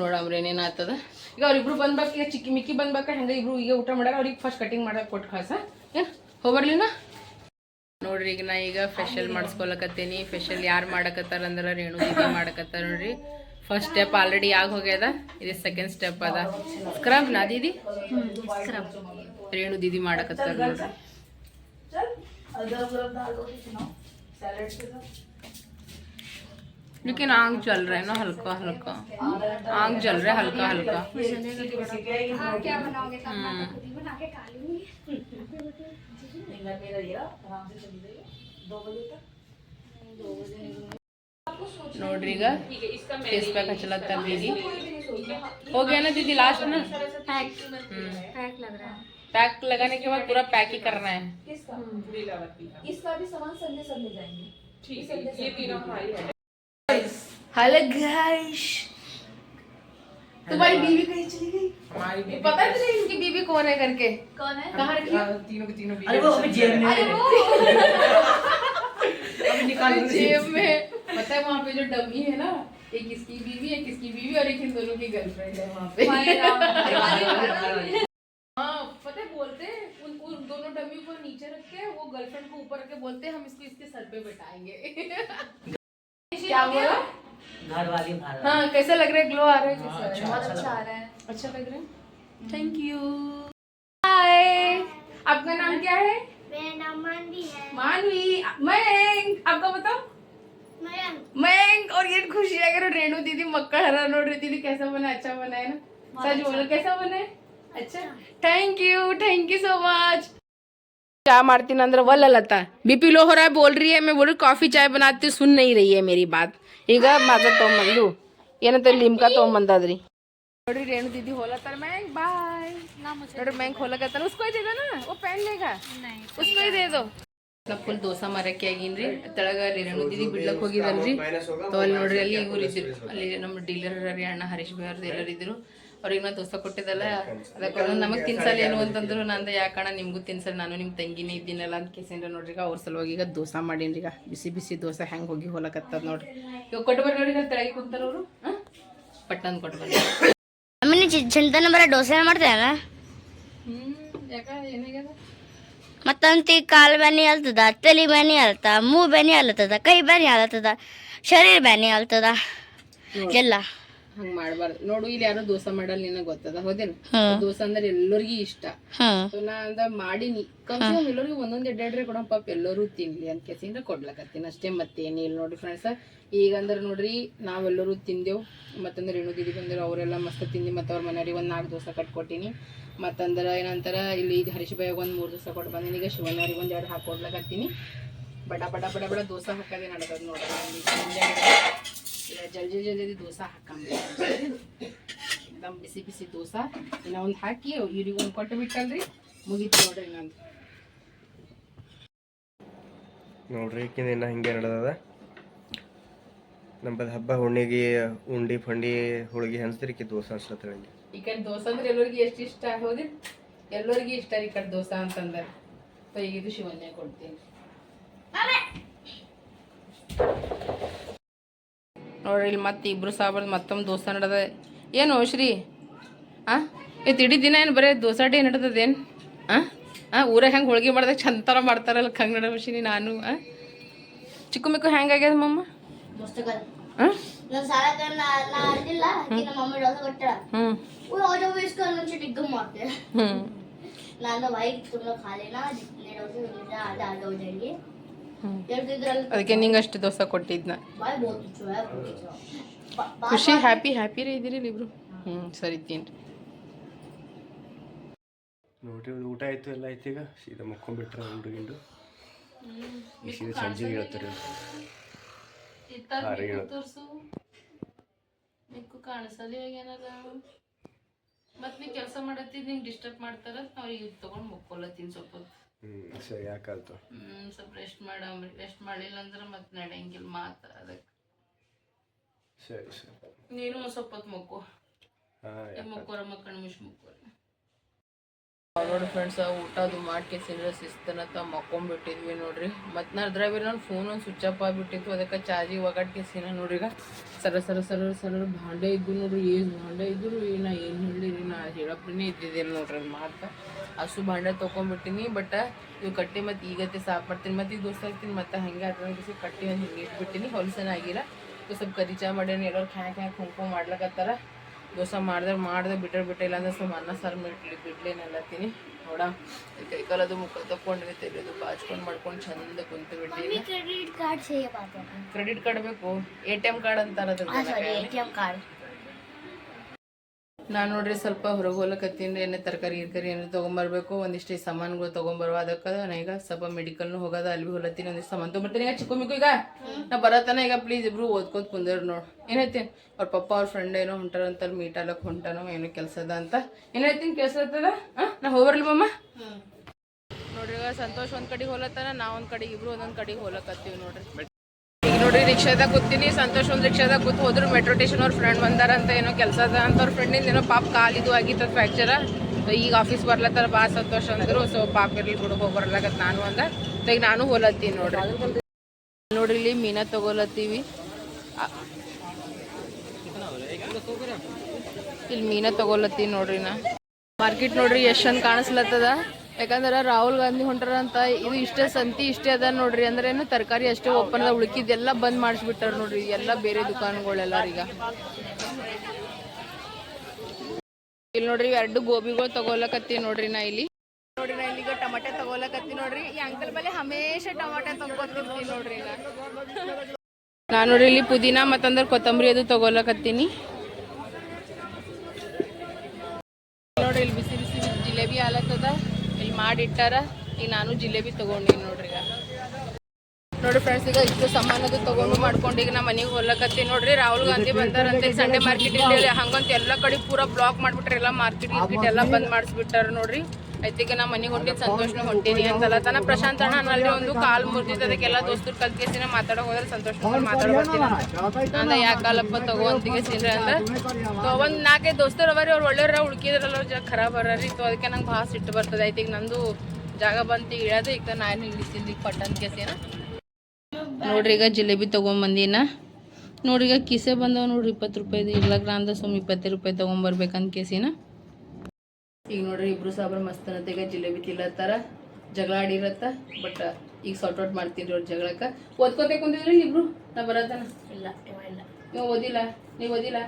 ನೋಡಮ್ರಿ ಏನೇನು ಆತದ ಈಗ ಅವ್ರಿಬ್ರು ಬಂದ್ಬೇಕು, ಈಗ ಚಿಕ್ಕಿ ಮಿಕ್ಕಿ ಬಂದ್ಬೇಕ, ಹೆಂಗೆ ಇಬ್ರು ಈಗ ಊಟ ಮಾಡಾಕ ಅವ್ರಿಗೆ ಫಸ್ಟ್ ಕಟಿಂಗ್ ಮಾಡಕ್ಕೆ ಕೊಟ್ಟು ಕಳ್ಸ. ಏನು? ಹೋಗ್ಬರ್ಲಿನ ನೋಡ್ರಿ ಈಗ ನಾ ಈಗ ಫೆಷಲ್ ಮಾಡಿಸ್ಕೊಳಕತ್ತೀನಿ ಫೆಷಲ್ ಯಾರು ಮಾಡಕತ್ತಾರ ಅಂದ್ರೆ ರೇಣು ದೀದಿ ಮಾಡಕತ್ತಾರ ನೋಡ್ರಿ ಫಸ್ಟ್ ಸ್ಟೆಪ್ ಆಲ್ರೆಡಿ ಆಗಿ ಹೋಗ್ಯದ ಇದು ಸೆಕೆಂಡ್ ಸ್ಟೆಪ್ ಅದ ಸ್ಕ್ರಬ್ ನಾ ದೀದಿ ರೇಣು ದೀದಿ ಮಾಡಕತ್ತಾರ ನೋಡ್ರಿ लेकिन आग जल रहा है ना हल्का हल्का आग जल रहा है हल्का हल्का इसका चला था दीदी हो गया ना दीदी लास्ट ना पैक पैक लग रहा है। पैक लगाने के बाद पूरा पैक ही करना है। इसका हम्म। भी सामान संडे संडे जाएँगे। ठीक है हेलो गाइस तुम्हारी बीवी कहीं चली गई? पता है तुझे इनकी बीवी कौन है करके। कौन है? कहाँ रखी तीनों की तीनों अरे वो अभी (laughs) में है। अभी निकाल जेब में पता है वहाँ पे जो डमी है ना एक इसकी बीवी एक इसकी बीवी और एक इन दोनों की गर्लफ्रेंड है वहाँ पे। हाँ पता है बोलते हैं उन उन दोनों डमी को नीचे रख के वो गर्लफ्रेंड को ऊपर रख के बोलते हैं हम इसको इसके सर पे बैठाएँगे। क्या बोला घर वाली भारत हाँ कैसा लग रहा है? ग्लो आ रहा है? कैसा बहुत अच्छा आ रहा है। अच्छा लग रहा है? थैंक यू हाय आपका नाम क्या है? मेरा नाम मानवी है। मानवी। मयंक आपका बताओ। मयंक। मयंक और ये खुशी है अगर रेणु दीदी मक्का हरा नोट रही दीदी कैसा बना अच्छा बना है ना? सच बोलो कैसा बना है? अच्छा। Thank you thank you so much चाय मारती अंदर वल लता बीपी लो हो रहा है बोल रही है मैं बोल रही कॉफ़ी चाय बनाती हूँ सुन नहीं रही है मेरी बात। ಈಗ ಮಜ ತೊಗೊಂಬಂದು. ಏನಂತ ಲಿಮ್ಕ ತೊಗೊಂಬಂದದ್ರಿ. ನೋಡ್ರಿ ರೇಣು ದೀದಿ ಹೋಲತ್ತಾರ ಮ್ಯಾಂಗ್ ಬಾಯ್. ನೋಡ್ರಿ ಮ್ಯಾಂಗ್ ಹೋಲಕತ್ತಾರ ಉಸ್ಕೊಯ್ದಿದಾನ ಓ ಇದು. ಫುಲ್ ದೋಸೆ ಮರಕ್ಕೆ ಆಗಿನ್ರಿ. ತೆಳಗ ರೇಣು ದೀದಿ ಬಿಡ್ಲಕ್ ಹೋಗಿದ್ರಿ ಅಲ್ಲಿ ನೋಡ್ರಿ ಅಲ್ಲಿ ಇವ್ರು ಇದ್ರು. ಅಲ್ಲಿ ನಮ್ಮ ಡೀಲರ್ ಅಣ್ಣ ಹರೀಶ್ ಭಾಯ್ ಅವ್ರದ್ದು ಎಲ್ಲರಿದ್ರು ಅವ್ರಿಗೆ ನಾ ದೋಸೆ ಕೊಟ್ಟಿದ್ದಲ್ಲ. ಅದಕ್ಕೆ ನಮಗೆ ತಿನ್ಸಲ್ಲ ಏನು ಅಂತಂದ್ರು ನಂದು ಯಾಕಣ ನಿಮಗೂ ತಿನ್ಸಲ್ಲ ನಾನು ನಿಮ್ಮ ತಂಗಿನೇ ಇದ್ದೀನಲ್ಲ ಅಂತ ಕೇಸಿನ ನೋಡ್ರಿ ಈಗ ಅವ್ರ ಸಲುವಾಗಿ ಈಗ ದೋಸೆ ಮಾಡೀನಿ ಈಗ. ಬಿಸಿ ಬಿಸಿ ದೋಸೆ ಹೆಂಗೆ ಹೋಗಿ ಹೋಲಕತ್ತದ ನೋಡ್ರಿ. ಇವಾಗ ಕೊಟ್ಟು ಬರ್ರಿ ನೋಡಿ ತೆಳಗೆ ಕುಂತಾರ ಅವರು. ಪಟ್ಟಂದು ಕೊಟ್ಟು ಬರ್ರಿ. ಅಮ್ಮನಿ ಚಿಂತನ ಬರ ದೋಸೆ ಮಾಡ್ತೇವೆ ಹ್ಞೂ ಯಾಕ ಏನಾಗ್ಯದ? ಮತ್ತಂತಿ ಕಾಲು ಬ್ಯಾನಿ ಅಲ್ತದ ತಲೆ ಬ್ಯಾನಿ ಅಲ್ತ ಮೂ ಬ್ಯಾನಿ ಅಲ್ತದ ಕೈ ಬ್ಯಾನಿ ಅಲ್ತದ ಶರೀರ ಬ್ಯಾನಿ ಅಲ್ತದ. ಎಲ್ಲ. ಹಂಗ್ ಮಾಡಬಾರ್ದು. ನೋಡು ಇಲ್ಲಿ ಯಾರು ದೋಸೆ ಮಾಡಲ್ಲ ನಿನಗ್ ಗೊತ್ತದ? ಹೌದೇನು? ದೋಸಾ ಅಂದ್ರೆ ಎಲ್ಲರಿಗೂ ಇಷ್ಟ. ಸೊ ನಾ ಅಂದ ಮಾಡಿನಿ. ಕಮ್ಸಿ ಎಲ್ಲರಿಗೂ ಒಂದೊಂದ್ ಎಡ್ಡೆಡ್ರೆ ಕೊಡೋ ಪಾಪ ಎಲ್ಲರೂ ತಿನ್ಲಿ ಅಂತ ಕೇಸಿಂದ ಕೊಡ್ಲಕತ್ತೀನಿ. ಅಷ್ಟೇ ಮತ್ತೇನಿಲ್ಲ ನೋಡ್ರಿ ಫ್ರೆಂಡ್ಸ್ ಈಗ ಅಂದ್ರೆ ನೋಡ್ರಿ ನಾವೆಲ್ಲರೂ ತಿಂದೆವು. ಮತ್ತಂದ್ರೆ ರೇಣು ದೀದಿ ಬಂದಿರೋ ಅವರೆಲ್ಲ ಮಸ್ತ್ ತಿಂದು ಮತ್ತೆ ಅವ್ರ ಮನೆಯವ್ರಿಗೆ ಒಂದು ನಾಲ್ಕು ದೋಸೆ ಕಟ್ಕೊಟ್ಟಿನಿ. ಮತ್ತಂದ್ರೆ ಏನಂತಾರ ಇಲ್ಲಿ ಇದು ಹರೀಶ್ ಬಾಯಿಗೆ ಒಂದು ಮೂರು ದೋಸೆ ಕೊಟ್ಟು ಬಂದೀನಿ. ಈಗ ಶಿವನವ್ರಿಗೆ ಒಂದು ಎರಡು ಹಾಕೊಡ್ಲಕತ್ತೀನಿ ಬಡ ಬಡ ಬಡ ಬಡ ದೋಸೆ ಹಾಕೋದೇ ನಡ್ದದ ನೋಡ್ರಿ. ಜಲ್ದಿ ಜಲ್ದಿ ದೋಸೆ ಹಾಕಂಬ ನಮ್ಮ ಬಿಸಿ ಬಿಸಿ ದೋಸೆ ಇನ್ನ ಒಂದು ಹಾಕಿ ಇವ್ರಿಗೆ ಒಂದು ಕೊಟ್ಟು ಬಿಟ್ಟಲ್ರಿ ಮುಗೀತು ನೋಡ್ರಿ ನಂದು ನೋಡ್ರಿ ಈಕಿನ ಇನ್ನ ಹಿಂಗೆ ನಡೆದದ. ನಮ್ಮದು ಹಬ್ಬ ಹುಣ್ಣಿಗೆ ಉಂಡಿ ಫಂಡಿ ಹುಳಿಗೆ ಹಂಚ್ತಿರಿ ಈಕಿ ದೋಸೆ ಅನ್ಸತ್ತೆ ಈ ಕಡೆ ದೋಸೆ ಅಂದ್ರೆ ಎಲ್ಲರಿಗೆ ಎಷ್ಟು ಇಷ್ಟ ಹೌದು ಎಲ್ಲರಿಗೂ ಇಷ್ಟ ಈ ಕಡೆ ದೋಸೆ ಅಂತಂದ್ರೆ. ಸೊ ಇದು ಶಿವನ್ಯ ಕೊಡ್ತೀನಿ. ನೋಡ್ರಿ ಇಲ್ಲಿ ಮತ್ತೆ ಇಬ್ರು ಸಾಬರ್ ಮತ್ತೊಮ್ಮೆ ದೋಸೆ ನಡದ ಏನು ಶ್ರೀ ಹಾಂ ಇದು ಇಡೀ ದಿನ ಏನು ಬರೀ ದೋಸೆ ಡೇ ನಡ್ದದೇನು ಹಾಂ ಹಾಂ ಊರಾಗ ಹೆಂಗೆ ಹೋಳಿಗೆ ಮಾಡ್ದಾಗ ಥರ ಮಾಡ್ತಾರಲ್ಲ ಹಂಗೆ ನಡವಶಿನಿ ನಾನು ಆ? ಚಿಕ್ಕು ಮಿಕ್ಕು ಹೆಂಗಾಗ್ಯದ ಮಮ್ಮ ಹಾಂ ಹ್ಞೂ ಅದಕ್ಕೆ ನಿಂಗೆ ಅಷ್ಟು ದೋಸೆ ಕೊಟ್ಟಿದ್ನ. ಖುಷಿ ಹ್ಯಾಪಿ ಹ್ಯಾಪಿ ರೀ ಇದ್ದೀರಿ ಇಬ್ರು? ಹ್ಞೂ ಸರಿ ತಿನ್ರಿ ನೋಡ್ರಿ ಊಟ ಆಯ್ತು ಎಲ್ಲ ಆಯ್ತು ಈಗ. ಸೀದಾ ಮುಕ್ಕೊಂಡ್ಬಿಟ್ರೆ ಹುಡುಗಿಂಡು ಈ ಸೀದಾ ಸಂಜೆಗೆ ಹೇಳ್ತಾರೆ ಕಾಣಿಸಲಿ ಏನಲ್ಲ ಮತ್ತೆ ನೀ ಕೆಲಸ ಮಾಡತ್ತಿದ್ ನಿಂಗೆ ಡಿಸ್ಟರ್ಬ್ ಮಾಡ್ತಾರ ಅವ್ರಿಗೆ ಈಗ ತೊಗೊಂಡು ಮುಕ್ಕೊಲತ್ತೀನಿ ಸ್ವಲ್ಪ ಹೊತ್ತು. ಹ್ಞೂ ಸರಿ ಯಾಕಾಯ್ತು? ಹ್ಮ್ ಸ್ವಲ್ಪ ರೆಸ್ಟ್ ಮಾಡಮ್ರಿ ರೆಸ್ಟ್ ಮಾಡಿಲ್ಲ ಅಂದ್ರೆ ಮತ್ತೆ ನಡೆಯಂಗಿಲ್ಲ ಮಾತು ಅದಕ್ಕೆ. ಸರಿ ಸರಿ. ನೀನು ಒಂದ್ ಸ್ವಲ್ಪ ಹೊತ್ತು ಮುಕ್ಕು. ಹಾಂ ಮುಕ್ಕೋರ ಮಕ್ಕಳು ಮಿಶ್ ಮುಕ್ಕೋರ ನೋಡಿ ಫ್ರೆಂಡ್ಸ್ ಊಟ ಅದು ಮಾಡ್ಕೇಸಿದ್ರೆ ಶಿಸ್ತನತ್ತ ಮಕ್ಕೊಂಬಿಟ್ಟಿದ್ವಿ ನೋಡ್ರಿ. ಮತ್ತೆ ನಾ ಅದ್ರಾಗ ನನ್ನ ಫೋನ್ ಒಂದು ಸ್ವಿಚ್ ಆಫ್ ಆಗಿಬಿಟ್ಟಿತ್ತು, ಅದಕ್ಕೆ ಚಾರ್ಜಿಗೆ ಒಗಟ್ಕೇಸಿನ ನೋಡ್ರಿ ಈಗ. ಸರ ಸರ ಸರ ಸರ, ಭಾಂಡೆ ಇದ್ದು ನೋಡ್ರಿ, ಏನು ಭಾಂಡೆ ಇದ್ರು ನಾ ಏನು ಹೇಳಿರಿ ನಾ ಹೇಳಪ್ರಿನೇ ಇದ್ದಿದ್ದೇನೆ ನೋಡ್ರಿ ಅದು ಅಷ್ಟು ಭಾಂಡೆ ತೊಗೊಂಬಿಟ್ಟಿನಿ ಬಟ್ ಇವು ಕಟ್ಟಿ ಮತ್ತು ಈಗತ್ತೆ ಸಾಫ್ ಮಾಡ್ತೀನಿ, ಮತ್ತು ಈಗ ದೋಸ್ತ ಹಾಕ್ತೀನಿ ಮತ್ತೆ ಹಂಗೆ ಅದ್ರಾಗ ಕಟ್ಟಿ ಒಂದು ಹಿಂಗೆ ಇಟ್ಬಿಟ್ಟಿನಿ, ಹೊಲಸನ ಆಗಿಲ್ಲ. ಸ್ವಲ್ಪ ಕರಿ ಚಾ ಮಾಡೇನಿ ಎಲ್ಲರೂ ಹ್ಯಾಕ್ ಹ್ಯಾಂಕ್ ಹೊಂದ್ಕೊಂಡು ಮಾಡ್ಲಕತ್ತಾರ. ದೋಸೆ ಮಾಡಿದ್ರೆ ಮಾಡಿದೆ ಬಿಟ್ಟರೆ ಬಿಟ್ಟೆ ಇಲ್ಲಾಂದ್ರೆ ಸುಮ್ಮ ಅನ್ನ ಸಾರು ಬಿಡ್ಲಿ ಬಿಡ್ಲೇನೆಲ್ಲ ತಿನ್ನಿ. ನೋಡ ಕೈಕಾಲದು ಮುಖ ತಗೊಂಡು ತೆಗೆದು ಬಾಚ್ಕೊಂಡು ಮಾಡ್ಕೊಂಡು ಚಂದ ಕುಂತು ಬಿಡ್ಲಿ ಕ್ರೆಡಿಟ್ ಕಾರ್ಡ್ ಬೇಕು. ಎ ಟಿ ಎಂ ಕಾರ್ಡ್ ಅಂತಾರ ನಾನು ನೋಡ್ರಿ ಸ್ವಲ್ಪ ಹೊರಗೆ ಹೋಗ್ಲಕತ್ತೀನಿ ಏನೇ ತರಕಾರಿ ಗಿರ್ಕಾರಿ ಏನಾರು ತೊಗೊಂಬರ್ಬೇಕು ಒಂದಿಷ್ಟು ಸಾಮಾನುಗಳು ತೊಗೊಂಬರುವ ಅದಕ್ಕೆ. ನಾ ಈಗ ಸ್ವಲ್ಪ ಮೆಡಿಕಲ್ನು ಹೋಗೋದ ಅಲ್ಲಿ ಭೀ ಹೊಲತ್ತೀನಿ ಒಂದಿಷ್ಟು ಸಾಮಾನು ತೊಗೊಂಬರ್ತೀನಿ. ಈಗ ಚಿಕ್ಕ ಮಿಕ್ಕು ಈಗ? ನಾ ಬರತ್ತಾನ ಈಗ ಪ್ಲೀಸ್ ಇಬ್ರು ಓದ್ಕೊಂತ ಕುಂದರ್ ನೋಡು. ಏನೈತಿ ಅವ್ರ ಪಪ್ಪ ಅವ್ರ ಫ್ರೆಂಡ್ ಏನೋ ಹೊಂಟಾರ ಅಲ್ಲಿ ಮೀಟ್ ಆಲಕ್ ಹೊಂಟಾನೋ ಏನೋ ಕೆಲಸ ಅದ ಅಂತ. ಏನೈತಿ ಕೆಲಸ ಇರ್ತದ ಹಾಂ ನಾ ಹೋಗ್ಬರ್ಲಿ ಮಮ್ಮ ನೋಡ್ರಿ ಈಗ ಸಂತೋಷ್ ಒಂದು ಕಡೆಗೆ ಹೋಲತ್ತಾನ ನಾ ಒಂದ್ ಕಡೆಗೆ ಇಬ್ರು ಒಂದೊಂದು ಕಡೆಗೆ ಹೋಲಕತ್ತೀವಿ ನೋಡ್ರಿ. ನೋಡ್ರಿ, ರಿಕ್ಷಾದಾಗ ಕೂತೀನಿ, ಸಂತೋಷ್ ಒಂದ್ ರಿಕ್ಷಾದಾಗ ಕೂತ್ ಹೋದ್ರು ಮೆಟ್ರೋ ಸ್ಟೇಷನ್ ಅವ್ರ ಫ್ರೆಂಡ್ ಬಂದಾರ ಅಂತ ಏನೋ ಕೆಲಸ ಅದ ಅಂತ ಅವ್ರ ಫ್ರೆಂಡಿಂದ ಏನೋ ಪಾಪ ಕಾಲ್ ಇದು ಆಗಿತ್ತ ಫ್ರ್ಯಾಕ್ಚರ ಈಗ ಆಫೀಸ್ ಬರ್ಲತ್ತಾರ, ಬಾ ಸಂತೋಷ್ ಅಂದ್ರು. ಸೊ ಪಾಪ ಇರ್ಲಿ ಬಿಡು, ಹೋಗಿ ನಾನು ಅಂದ. ಈಗ ನಾನು ಹೋಲತ್ತೀನಿ ನೋಡ್ರಿ. ನೋಡ್ರಿ, ಇಲ್ಲಿ ಮೀನ ತಗೋಲತ್ತೀವಿ. ಇಲ್ಲಿ ಮೀನಾ ತಗೋಲತ್ತೀನಿ ನೋಡ್ರಿ ನಾ. ಮಾರ್ಕೆಟ್ ನೋಡ್ರಿ ಎಷ್ಟು ಚಂದ ಕಾಣಿಸ್ಲತ್ತದ. ಯಾಕಂದ್ರೆ ರಾಹುಲ್ ಗಾಂಧಿ ಹೊಂಟರಂತ ಅಂತ ಇದು ಇಷ್ಟೇ ಸಂತಿ ಇಷ್ಟೇ ಅದ ನೋಡ್ರಿ. ಅಂದ್ರೆ ಏನು ತರಕಾರಿ ಅಷ್ಟೇ ಓಪನ್ ಅದ ಉಳ್ಕಿದ್ದೆಲ್ಲ ಬಂದ್ ಮಾಡಿಸ್ಬಿಟ್ಟಾರ ನೋಡ್ರಿ. ಎಲ್ಲ ಬೇರೆ ದುಕಾನ್ಗಳೆಲ್ಲ ಈಗ. ಇಲ್ಲಿ ನೋಡ್ರಿ ಎರಡು ಗೋಬಿಗಳು ತಗೋಲಕತ್ತೀನಿ ನೋಡ್ರಿ ನಾ ಇಲ್ಲಿ. ನೋಡ್ರಿ ನಾ ಇಲ್ಲಿಗ ಟಮಾಟೆ ತಗೋಲಕತ್ತಿ ನೋಡ್ರಿ. ಈ ಅಂಕಲ್ ಬಲೆ ಹಮೇಶ ಟಮಾಟೆ ತಗೋತಿರ್ತೀನಿ ನೋಡ್ರಿ ನಾ ನಾನು ನೋಡ್ರಿ ಇಲ್ಲಿ ಪುದೀನ ಮತ್ತಂದ್ರೆ ಕೊತ್ತಂಬರಿ ಅದು ತಗೋಲಕತ್ತೀನಿ. ನೋಡ್ರಿ ಇಲ್ಲಿ ಬಿಸಿ ಬಿಸಿ ಜಿಲೇಬಿ ಆಲತ್ತದ ಮಾಡಿಟ್ಟಾರ? ಈಗ ನಾನು ಜಿಲೇಬಿ ತಗೊಂಡಿನಿ ನೋಡ್ರಿ ಈಗ. ನೋಡ್ರಿ ಫ್ರೆಂಡ್ಸ್ ಈಗ ಇಷ್ಟು ಸಾಮಾನು ಅದು ತಗೊಂಡು ಮಾಡ್ಕೊಂಡು ಈಗ ನಮ್ಮ ಮನೆಗೆ ಹೋಗ್ಲಕತ್ತೀನಿ ನೋಡ್ರಿ. ರಾಹುಲ್ ಗಾಂಧಿ ಬಂದಾರಂತ ಸಂಡೆ ಮಾರ್ಕೆಟ್ ಇಲ್ಲಿ ಹಂಗಂತ ಎಲ್ಲ ಕಡೆ ಪೂರಾ ಬ್ಲಾಕ್ ಮಾಡ್ಬಿಟ್ರಿ ಎಲ್ಲ ಮಾರ್ಕೆಟ್ ಎಲ್ಲ ಬಂದ್ ಮಾಡಿಸ್ಬಿಟ್ಟಾರ ನೋಡ್ರಿ. ಐತಿಗೆ ನಾ ಮನೆಗೆ ಹೊಂಟಿದ್ದು ಸಂತೋಷನ ಹೊಂಟೀನಿ ಅಂತಲ್ಲ. ತನ ಪ್ರಶಾಂತ್ ಅಣ್ಣ ಅಲ್ಲಿ ಒಂದು ಕಾಲ್ ಮುರಿದಿದ್ದು ಅದಕ್ಕೆಲ್ಲ ದೋಸ್ತರು ಕಲ್ತಿಸಿನ ಮಾತಾಡೋ ಹೋದ್ರೆ ಸಂತೋಷ ಮಾತಾಡೋ ಬರ್ತೀನಿ. ಅಂದ ಯಾಕಲ್ಲಪ್ಪ ತಗೋ ಅಂತಿಗೆ ಸೀನ್ರಿ ಅಂದ್ರೆ ಒಂದ್ ನಾಲ್ಕೈದು ದೋಸ್ತರು ಅವರಿ ಅವ್ರು ಒಳ್ಳೆಯವ್ರ ಉಳ್ಕಿದ್ರಲ್ಲ ಅವ್ರು ಜಾಗ ಖರಾಬ್ ಬರೀ ಸೊ ಅದಕ್ಕೆ ನಂಗೆ ಭಾಳ ಸಿಟ್ಟು ಬರ್ತದೆ. ಆಯ್ತು ಈಗ ನಂದು ಜಾಗ ಬಂತು ಇಳೋದು ಈಗ ನಾನು ಇಳಿಸಿದ್ದು ಈಗ ಕೇಸಿನ. ನೋಡ್ರಿ ಈಗ ಜಿಲೇಬಿ ತೊಗೊಂಬಂದಿನ. ನೋಡ್ರಿ ಈಗ ಕಿಸೆ ಬಂದವ ನೋಡ್ರಿ ಇಪ್ಪತ್ತು ರೂಪಾಯಿದು ಇಲ್ಲ ಗ್ರಾಮ್ದ ಸುಮ್ ಇಪ್ಪತ್ತೈದು ರೂಪಾಯಿ ತೊಗೊಂಬರ್ಬೇಕಂತ ಕೇಸಿನ. ಈಗ ನೋಡ್ರಿ ಇಬ್ರು ಸಾಬ್ರು ಮಸ್ತ್ ಅನ್ನತೆಗ ಜಿಲೇಬಿ ತಿಲ್ಲತ್ತಾರ ಜಗಳ ಆಡಿರತ್ತ ಬಟ್ ಈಗ ಸಾರ್ಟ್ ಔಟ್ ಮಾಡ್ತೀನಿ ಅವ್ರ ಜಗಳಕ್ಕ. ಓದ್ಕೋತೆ ಕುಂತಿದ್ರಿ ಇಬ್ರು? ನಾ ಬರತ್ತಾನ? ಇಲ್ಲ ಇಲ್ಲ. ನೀವು ಓದಿಲ್ಲ? ನೀವು ಓದಿಲ್ಲ?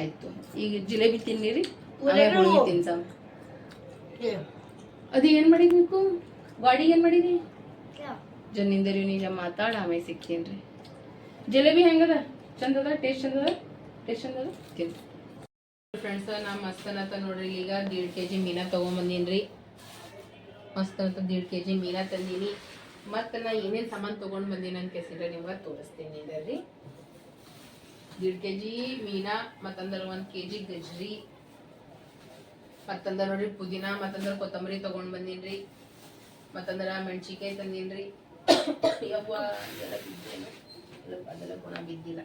ಆಯ್ತು. ಈಗ ಜಿಲೇಬಿ ತಿನ್ನಿರಿ ಹೋಳಿಗೆ ತಿನ್ಸಮ್. ಅದು ಏನು ಮಾಡಿದ್ಬೇಕು? ನೀವು ಗಾಡಿ ಏನು ಮಾಡಿದಿ? ಜನ್ನಿಂದರಿ ನಿಜ ಮಾತಾಡ ಆಮೇಲೆ ಸಿಗ್ತೀನಿ ರೀ ಜಿಲೇಬಿ ಹೆಂಗದ? ಚಂದದ? ಟೇಸ್ಟ್ ಚಂದದ? ಟೇಸ್ಟ್ ಚಂದದ? ತಿನ್ರಿ ಫ್ರೆಂಡ್ಸ್ ನಾ ಮಸ್ತ್ ಅನ್ನತ್ತ ನೋಡ್ರಿ. ಈಗ ದೇಡ್ ಕೆ ಜಿ ಮೀನಾ ತೊಗೊಂಬಂದೀನಿ ರೀ ಮಸ್ತ್ ಅಂತ ದೀಡ್ ಕೆ ಜಿ ಮೀನಾ ತಂದೀನಿ. ಮತ್ತು ನಾ ಏನೇನು ಸಾಮಾನು ತೊಗೊಂಡು ಬಂದೀನಿ ಅಂತ ಕೇಸಿದ್ರೆ ನಿಮ್ಗೆ ತೋರಿಸ್ತೀನಿ ಇದರಲ್ಲಿ ದೀಡ್ ಕೆ ಜಿ ಮೀನಾ ಮತ್ತಂದ್ರೆ ಒಂದು ಕೆ ಜಿ ಗಜ್ರಿ. ಮತ್ತಂದ್ರೆ ನೋಡ್ರಿ ಪುದೀನ ಮತ್ತಂದ್ರೆ ಕೊತ್ತಂಬರಿ ತೊಗೊಂಡು ಬಂದೀನಿ ರೀ ಮತ್ತಂದ್ರೆ ಮೆಣಸಿನ್ಕಾಯಿ ತಂದೀನಿ ರೀ (coughs) ಯವ್ವ ಅದೆಲ್ಲ ಬಿದ್ದೇನು ಇಲ್ಲ, ಅದೆಲ್ಲ ಗುಣ ಬಿದ್ದಿಲ್ಲ.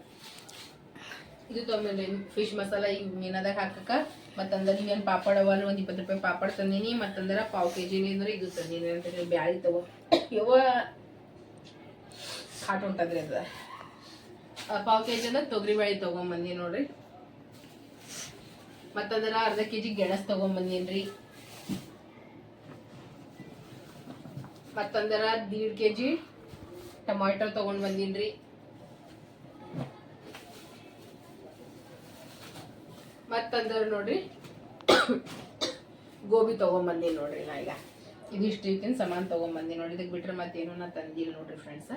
ಇದು ತೊಗೊಂಬಂದ್ರಿ ಫಿಶ್ ಮಸಾಲ, ಈಗ ಮೀನದಾಗ ಹಾಕಕ್ಕ. ಮತ್ತಂದ್ರೆ ನೀವೇನು ಪಾಪಡ್ ಅವಲ್ಲ, ಒಂದು ಇಪ್ಪತ್ತು ರೂಪಾಯಿ ಪಾಪಡ್ ತಂದೀನಿ. ಮತ್ತಂದ್ರೆ ಪಾವ್ ಕೆ ಜಿ ಅಂದ್ರೆ ಇದು ತಂದೀನಿ ಅಂತ ಹೇಳಿ ಬ್ಯಾಳಿ ತಗೋ. ಯಾವ ಹಾಟ್ ಹೊಂಟದ್ರಿ ಅದ. ಪಾವು ಕೆ ಜಿ ಅಂದ್ರೆ ತೊಗರಿ ಬ್ಯಾಳಿ ತೊಗೊಂಬಂದಿ ನೋಡ್ರಿ. ಮತ್ತಂದ್ರ ಅರ್ಧ ಕೆ ಜಿ ಗೆಣಸ್ ತೊಗೊಂಬಂದೀನಿ ಮತ್ತಂದ್ರ ದೀಡ್ ಕೆ ಜಿ ಟೊಮಾಟೊ ತಗೊಂಡ್ ಬಂದೀನಿ ಮತ್ತಂದ್ರ ನೋಡ್ರಿ. ಗೋಬಿ ತಗೊಂಬಂದಿ ನೋಡ್ರಿ ನಾ ಈಗ. ಇದಿಷ್ಟು ರೀತಿನ ಸಾಮಾನು ತೊಗೊಂಬಂದಿ ನೋಡಿ ಇದಕ್ಕೆ ಬಿಟ್ರೆ ಮತ್ತೇನು ನಾ ತಂದಿಲ್ಲ ನೋಡ್ರಿ ಫ್ರೆಂಡ್ಸ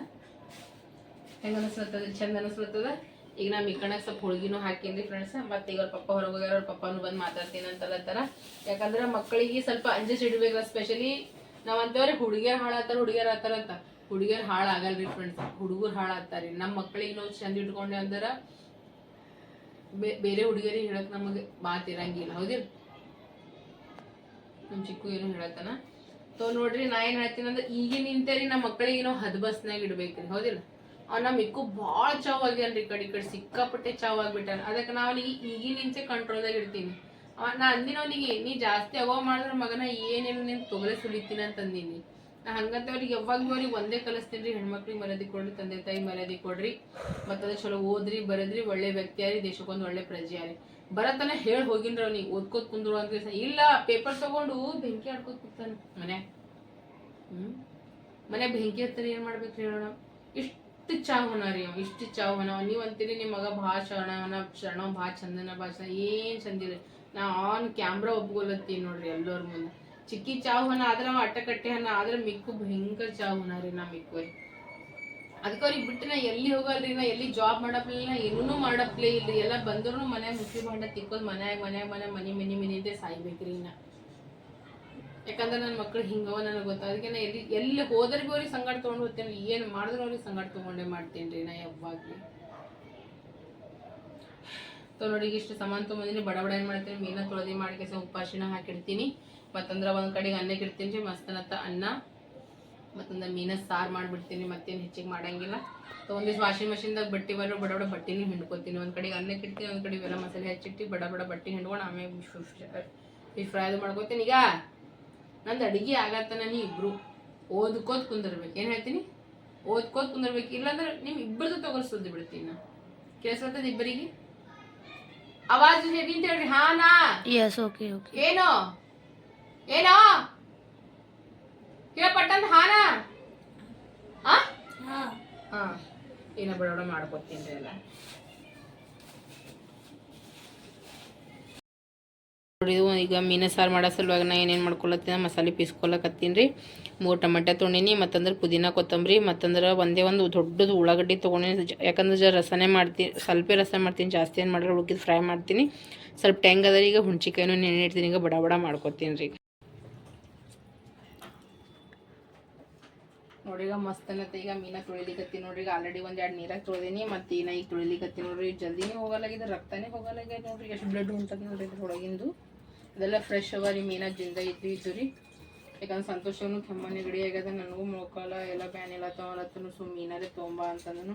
ಹೆಂಗ ಅನಿಸ್ಲತ್ತದ? ಚಂದ ಅನಿಸ್ಲತ್ತದ? ಈಗ ನಾ ಮಿಕ್ಕಣಕ್ಕೆ ಸ್ವಲ್ಪ ಹುಡುಗಿನೂ ಹಾಕಿನ್ರಿ ಫ್ರೆಂಡ್ಸ ಮತ್ತೆ ಈಗ ಅವ್ರ ಪಪ್ಪ ಹೊರಗೋಗ್ಯಾರ ಅವ್ರ ಪಪ್ಪನು ಬಂದು ಮಾತಾಡ್ತೀನಿ ಅಂತಲತ್ತಾರ ಯಾಕಂದ್ರೆ ಮಕ್ಕಳಿಗೆ ಸ್ವಲ್ಪ ಅಡ್ಜಸ್ಟ್ ಇಡ್ಬೇಕಲ್ಲ ಸ್ಪೆಷಲಿ ನಾವ್ ಅಂತೇವ್ರಿ ಹುಡುಗಿಯರ್ ಹಾಳಾತಾರ ಹುಡುಗಿಯರ್ ಆತಾರ ಅಂತ. ಹುಡುಗಿಯರ್ ಹಾಳಾಗಲ್ರಿ ಫ್ರೆಂಡ್ಸ್ ಹುಡುಗರು ಹಾಳಾಗ್ತಾರಿ. ನಮ್ಮ ಮಕ್ಕಳಿಗೆ ನಾವು ಚಂದ ಇಟ್ಕೊಂಡೆ ಅಂದ್ರ ಬೇರೆ ಹುಡುಗಿಯರಿಗೆ ಹೇಳಕ್ ನಮಗೆ ಮಾತ್ ಇರಂಗಿಲ್ಲ ಹೌದಿಲ್ಲ ನಮ್ ಚಿಕ್ಕು ಏನು ಹೇಳತ್ತನ, ತೋ ನೋಡ್ರಿ ನಾ ಏನ್ ಹೇಳ್ತೀನಿ ಅಂದ್ರೆ ಈಗಿನ ನಿಂತೇರಿ ನಮ್ಮ ಮಕ್ಕಳಿಗೆ ಏನೋ ಹದ್ ಬಸ್ನಾಗ ಇಡ್ಬೇಕ್ರಿ ಹೌದಿಲ್ಲ ಅವ್ ನಮ್ಮ ಇಕ್ಕು ಭಾಳ ಚಾವ್ ಆಗ್ಯಾನ್ರಿ ಈ ಕಡೆ ಈ ಕಡೆ, ಸಿಕ್ಕಾಪಟ್ಟೆ ಚಾವ್ ಆಗ್ಬಿಟ್ಟಾನ, ಅದಕ್ಕೆ ನಾವು ಅವನಿಗೆ ಈಗಿನ ನಿಂತೆ ಕಂಟ್ರೋಲ್ದಾಗ ಇಡ್ತೀನಿ. ನಾ ಅಂದಿನ ಅವನಿಗೆ ನೀ ಜಾಸ್ತಿ ಅವ ಮಾಡಿದ್ರೆ ಮಗನ ಏನೇನು ನೀನು ತೊಗಲೆ ಸುಳಿತೀನಿ ಅಂತ ಅಂದೀನಿ ನಾ ಹಂಗಂತ ಅವ್ರಿಗೆ ಯಾವಾಗ ಭೀ ಅವ್ರಿಗೆ ಒಂದೇ ಕಲಿಸ್ತೀನಿ ರೀ ಹೆಣ್ಮಕ್ಳಿಗೆ ಮರ್ಯಾದೆ ಕೊಡ್ರಿ ತಂದೆ ತಾಯಿ ಮರ್ಯಾದೆ ಕೊಡ್ರಿ. ಮತ್ತೆ ಅದು ಚಲೋ ಓದ್ರಿ, ಬರದ್ರಿ, ಒಳ್ಳೆ ವ್ಯಕ್ತಿ ಆರಿ ದೇಶಕ್ಕೊಂದು ಒಳ್ಳೆ ಪ್ರಜೆ ಆರಿ ಬರತನ ಹೇಳಿ ಹೋಗಿನ್ರಿ ಅವ್ನಿಗೆ ಓದ್ಕೋತ ಕುಂದ್ರು ಅಂತ ಇಲ್ಲ, ಪೇಪರ್ ತಗೊಂಡು ಬೆಂಕಿ ಆಡ್ಕೋತ ಕೂತಾನ ಮನೆ. ಹ್ಮ್? ಮನೆ ಬೆಂಕಿ ಹತ್ತಿರ ಏನ್ ಮಾಡ್ಬೇಕು ಹೇಳೋಣ? ಇಷ್ಟು ಚಾವನ ರೀ ಅವ ಇಷ್ಟು ಚಾವನ ನೀವು ಅಂತೀರಿ ನಿಮ್ಮ ಮಗ ಭಾ ಶರಣವನ ಶರಣ ಭಾ ಚಂದನ ಭಾಷಣ ಏನ್ ಚಂದಿರಿ ನಾ ಆನ್ ಕ್ಯಾಮ್ರಾ ಒಪ್ಕೊಲತ್ತೀನಿ ನೋಡ್ರಿ ಎಲ್ಲರ ಮುಂದೆ. ಚಿಕ್ಕಿ होना ಆದ್ರೆ ಅವ ಅಟ್ಟಕಟ್ಟೆ ಹಣ ಆದ್ರೆ ಮಿಕ್ಕು ಭಯಂಕರ ಚಾವನ ರೀ ನಾ ಮಿಕ್ಕು ಅದಕ್ಕೆ ಅವ್ರಿಗೆ ಬಿಟ್ಟು ನಾ ಎಲ್ಲಿ ಹೋಗಲ್ರಿ, ನಾ ಎಲ್ಲಿ ಜಾಬ್ ಮಾಡಪ್ಲಿಲ್ಲ ನಾ ಏನೂ ಮಾಡಪ್ಲೇ ಇಲ್ರಿ. ಎಲ್ಲ ಬಂದ್ರು ಮನೆ ಮುಚ್ಚಿ ಭಾಂಡ ತಿಕ್ಕೋದ್ ಮನ್ಯಾಗ ಮನ್ಯಾಗ ಮನೆ ಮನಿ ಮನಿ ಮನಿ ಅಂತ ಸಾಯ್ಬೇಕ್ರಿ ನಾ ಯಾಕಂದ್ರೆ ನನ್ನ ಮಕ್ಳು ಹಿಂಗವ ನನಗೆ ಗೊತ್ತ, ಅದಕ್ಕೆ ನಾ ಎಲ್ಲಿ ಎಲ್ಲಿ ಹೋದ್ರಿಗೂ ಅವ್ರಿಗೆ ಸಂಗಡ ತೊಗೊಂಡು ಹೋಗ್ತೇನೆ ಏನು ಮಾಡಿದ್ರು ಅವ್ರಿಗೆ ಸಂಗಡ ತೊಗೊಂಡೇ ಮಾಡ್ತೀನಿ ರೀ ನಾ ಯಾವಾಗ್ಲಿ. ತೊ ನೋಡಿ, ಇಷ್ಟು ಸಾಮಾನು ತೊಗೊಂಡಿನಿ ಬಡ ಬಡ ಏನು ಮಾಡ್ತೀನಿ, ಮೀನ ತೊಳೆದಿ ಮಾಡಿ ಕೆಸ ಉಪ್ಪಾಶಿನ ಹಾಕಿಡ್ತೀನಿ. ಮತ್ತಂದ್ರೆ ಒಂದು ಕಡೆಗೆ ಅನ್ನಕ್ಕೆ ಇಡ್ತೀನಿ ರೀ ಮಸ್ತನತ್ತ ಅನ್ನ. ಮತ್ತಂದ್ರೆ ಮೀನ ಸಾರು ಮಾಡಿಬಿಡ್ತೀನಿ ಮತ್ತೇನು ಹೆಚ್ಚಿಗೆ ಮಾಡಂಗಿಲ್ಲ. ಸೊ ಒಂದಿಷ್ಟು ವಾಷಿಂಗ್ ಮಷಿನ್ದಾಗ ಬಟ್ಟೆ ಬರೋ ಬಡ ಬಡ ಬಟ್ಟೆನೂ ಹಿಂಡ್ಕೊತೀನಿ. ಒಂದು ಕಡೆಗೆ ಅನ್ನಕ್ಕೆ ಇಡ್ತೀನಿ ಒಂದು ಕಡೆ ಎಲ್ಲ ಮಸಾಲೆ ಹೆಚ್ಚಿಟ್ಟು ಬಡ ಬಡ ಬಟ್ಟೆ ಹಿಂಡ್ಕೊಂಡು ಆಮೇಲೆ ಫಿಶ್ ಫ್ರೈ ಅದು ಮಾಡ್ಕೊತೀನಿ. ಈಗ ನಂದು ಅಡಿಗೆ ಆಗತ್ತ ನೀ ಇಬ್ರು. ಓದ್ಕೋತ್ ಕುಂದಿರ್ಬೇಕು. ಏನು ಹೇಳ್ತೀನಿ? ಓದ್ಕೋತ್ ಕುಂದಿರ್ಬೇಕು. ಇಲ್ಲಾಂದ್ರೆ ನಿಮ್ ಇಬ್ಬರದು ತಗೊಳ್ ಸುದ್ದಿ ಬಿಡ್ತೀನಿ ನಾ. ಕೇಳಿಸ್ಕೊತದ ಇಬ್ಬರಿಗೆ? ಅವಾಜ್ ಹೇಳಿ ಅಂತ ಹೇಳ್ರಿ ಹಾ ನಾ ಯಸ್ ಓಕೆ ಓಕೆ ಏನು? ಏನೋ? ಕೇಳಪಟ್ಟಂತ ಹಾನ? ಏನೋ ಹಾ. ಏನ ಬಡ ಬಡ ಮಾಡ್ಕೊತೀನಿ ಎಲ್ಲ. ನೋಡಿ ಇದು ಈಗ ಮೀನ ಸಾರು ಮಾಡೋ ಸಲುವಾಗಿ ನಾ ಏನೇನು ಮಾಡ್ಕೊಳತ್ತೀನಿ ಮಸಾಲೆ ಪೀಸ್ಕೊಳಕತ್ತೀನಿ ರೀ. ಮೂರು ಟೊಮೆಟೊ ತೊಗೊಂಡಿನಿ ಮತ್ತಂದ್ರೆ ಪುದೀನ ಕೊತ್ತಂಬರಿ ಮತ್ತಂದ್ರೆ ಒಂದೇ ಒಂದು ದೊಡ್ಡದು ಉಳ್ಳಾಗಡ್ಡಿ ತೊಗೊಂಡಿನಿ. ಜ- ಯಾಕಂದ್ರೆ ಜರ ರಸನೇ ಮಾಡ್ತೀನಿ ಸ್ವಲ್ಪ ರಸ ಮಾಡ್ತೀನಿ ಜಾಸ್ತಿ ಏನು ಮಾಡಿದ್ರೆ ಉಳ್ಕಿದ್ ಫ್ರೈ ಮಾಡ್ತೀನಿ. ಸ್ವಲ್ಪ ಟೆಂಗ್ ಈಗ ಹುಣ್ಚಿಕಾಯಿನೂ ನೆನೆ ಇಡ್ತೀನಿ ಈಗ ಬಡ ಬಡ ಮಾಡ್ಕೊತೀನಿ ರೀ. ನೋಡಿ ಈಗ ಮಸ್ತ್ ಅನ್ನತ್ತೆ. ಈಗ ಮೀನ ತೊಳಿಲಿಕತ್ತಿ ನೋಡ್ರಿ ಆಲ್ರೆಡಿ ಒಂದ್ ಎರಡು ನೀರಾಗ ತೊಳೆದೀನಿ, ಮತ್ತೆ ಈಗ ಈಗ ತೊಳಿಲಿಕತ್ತಿ ನೋಡ್ರಿ, ಜಲ್ದಿನೇ ಹೋಗಲಾಗಿದೆ, ರಕ್ತನೇ ಹೋಗಲಾಗಿದೆ ನೋಡ್ರಿ, ಎಷ್ಟು ಬ್ಲಡ್ ಉಂಟದ ನೋಡ್ರಿ ಇದ್ರ ಅದೆಲ್ಲ ಫ್ರೆಶ್ ಅವ ರೀ ಮೀನ ಜಿಂದ ಇದ್ದು ಇದ್ದು ರೀ. ಯಾಕಂದ್ರೆ ಸಂತೋಷನು ಕೆಮ್ಮ ನೆಗಡಿ ಆಗ್ಯದ, ನನಗೂ ಮೊಳಕಾಲ ಎಲ್ಲ ಬ್ಯಾನ್ ಎಲ್ಲ ಸುಮ್ ಮೀನಾರೇ ತೊಂಬ ಅಂತಂದನು.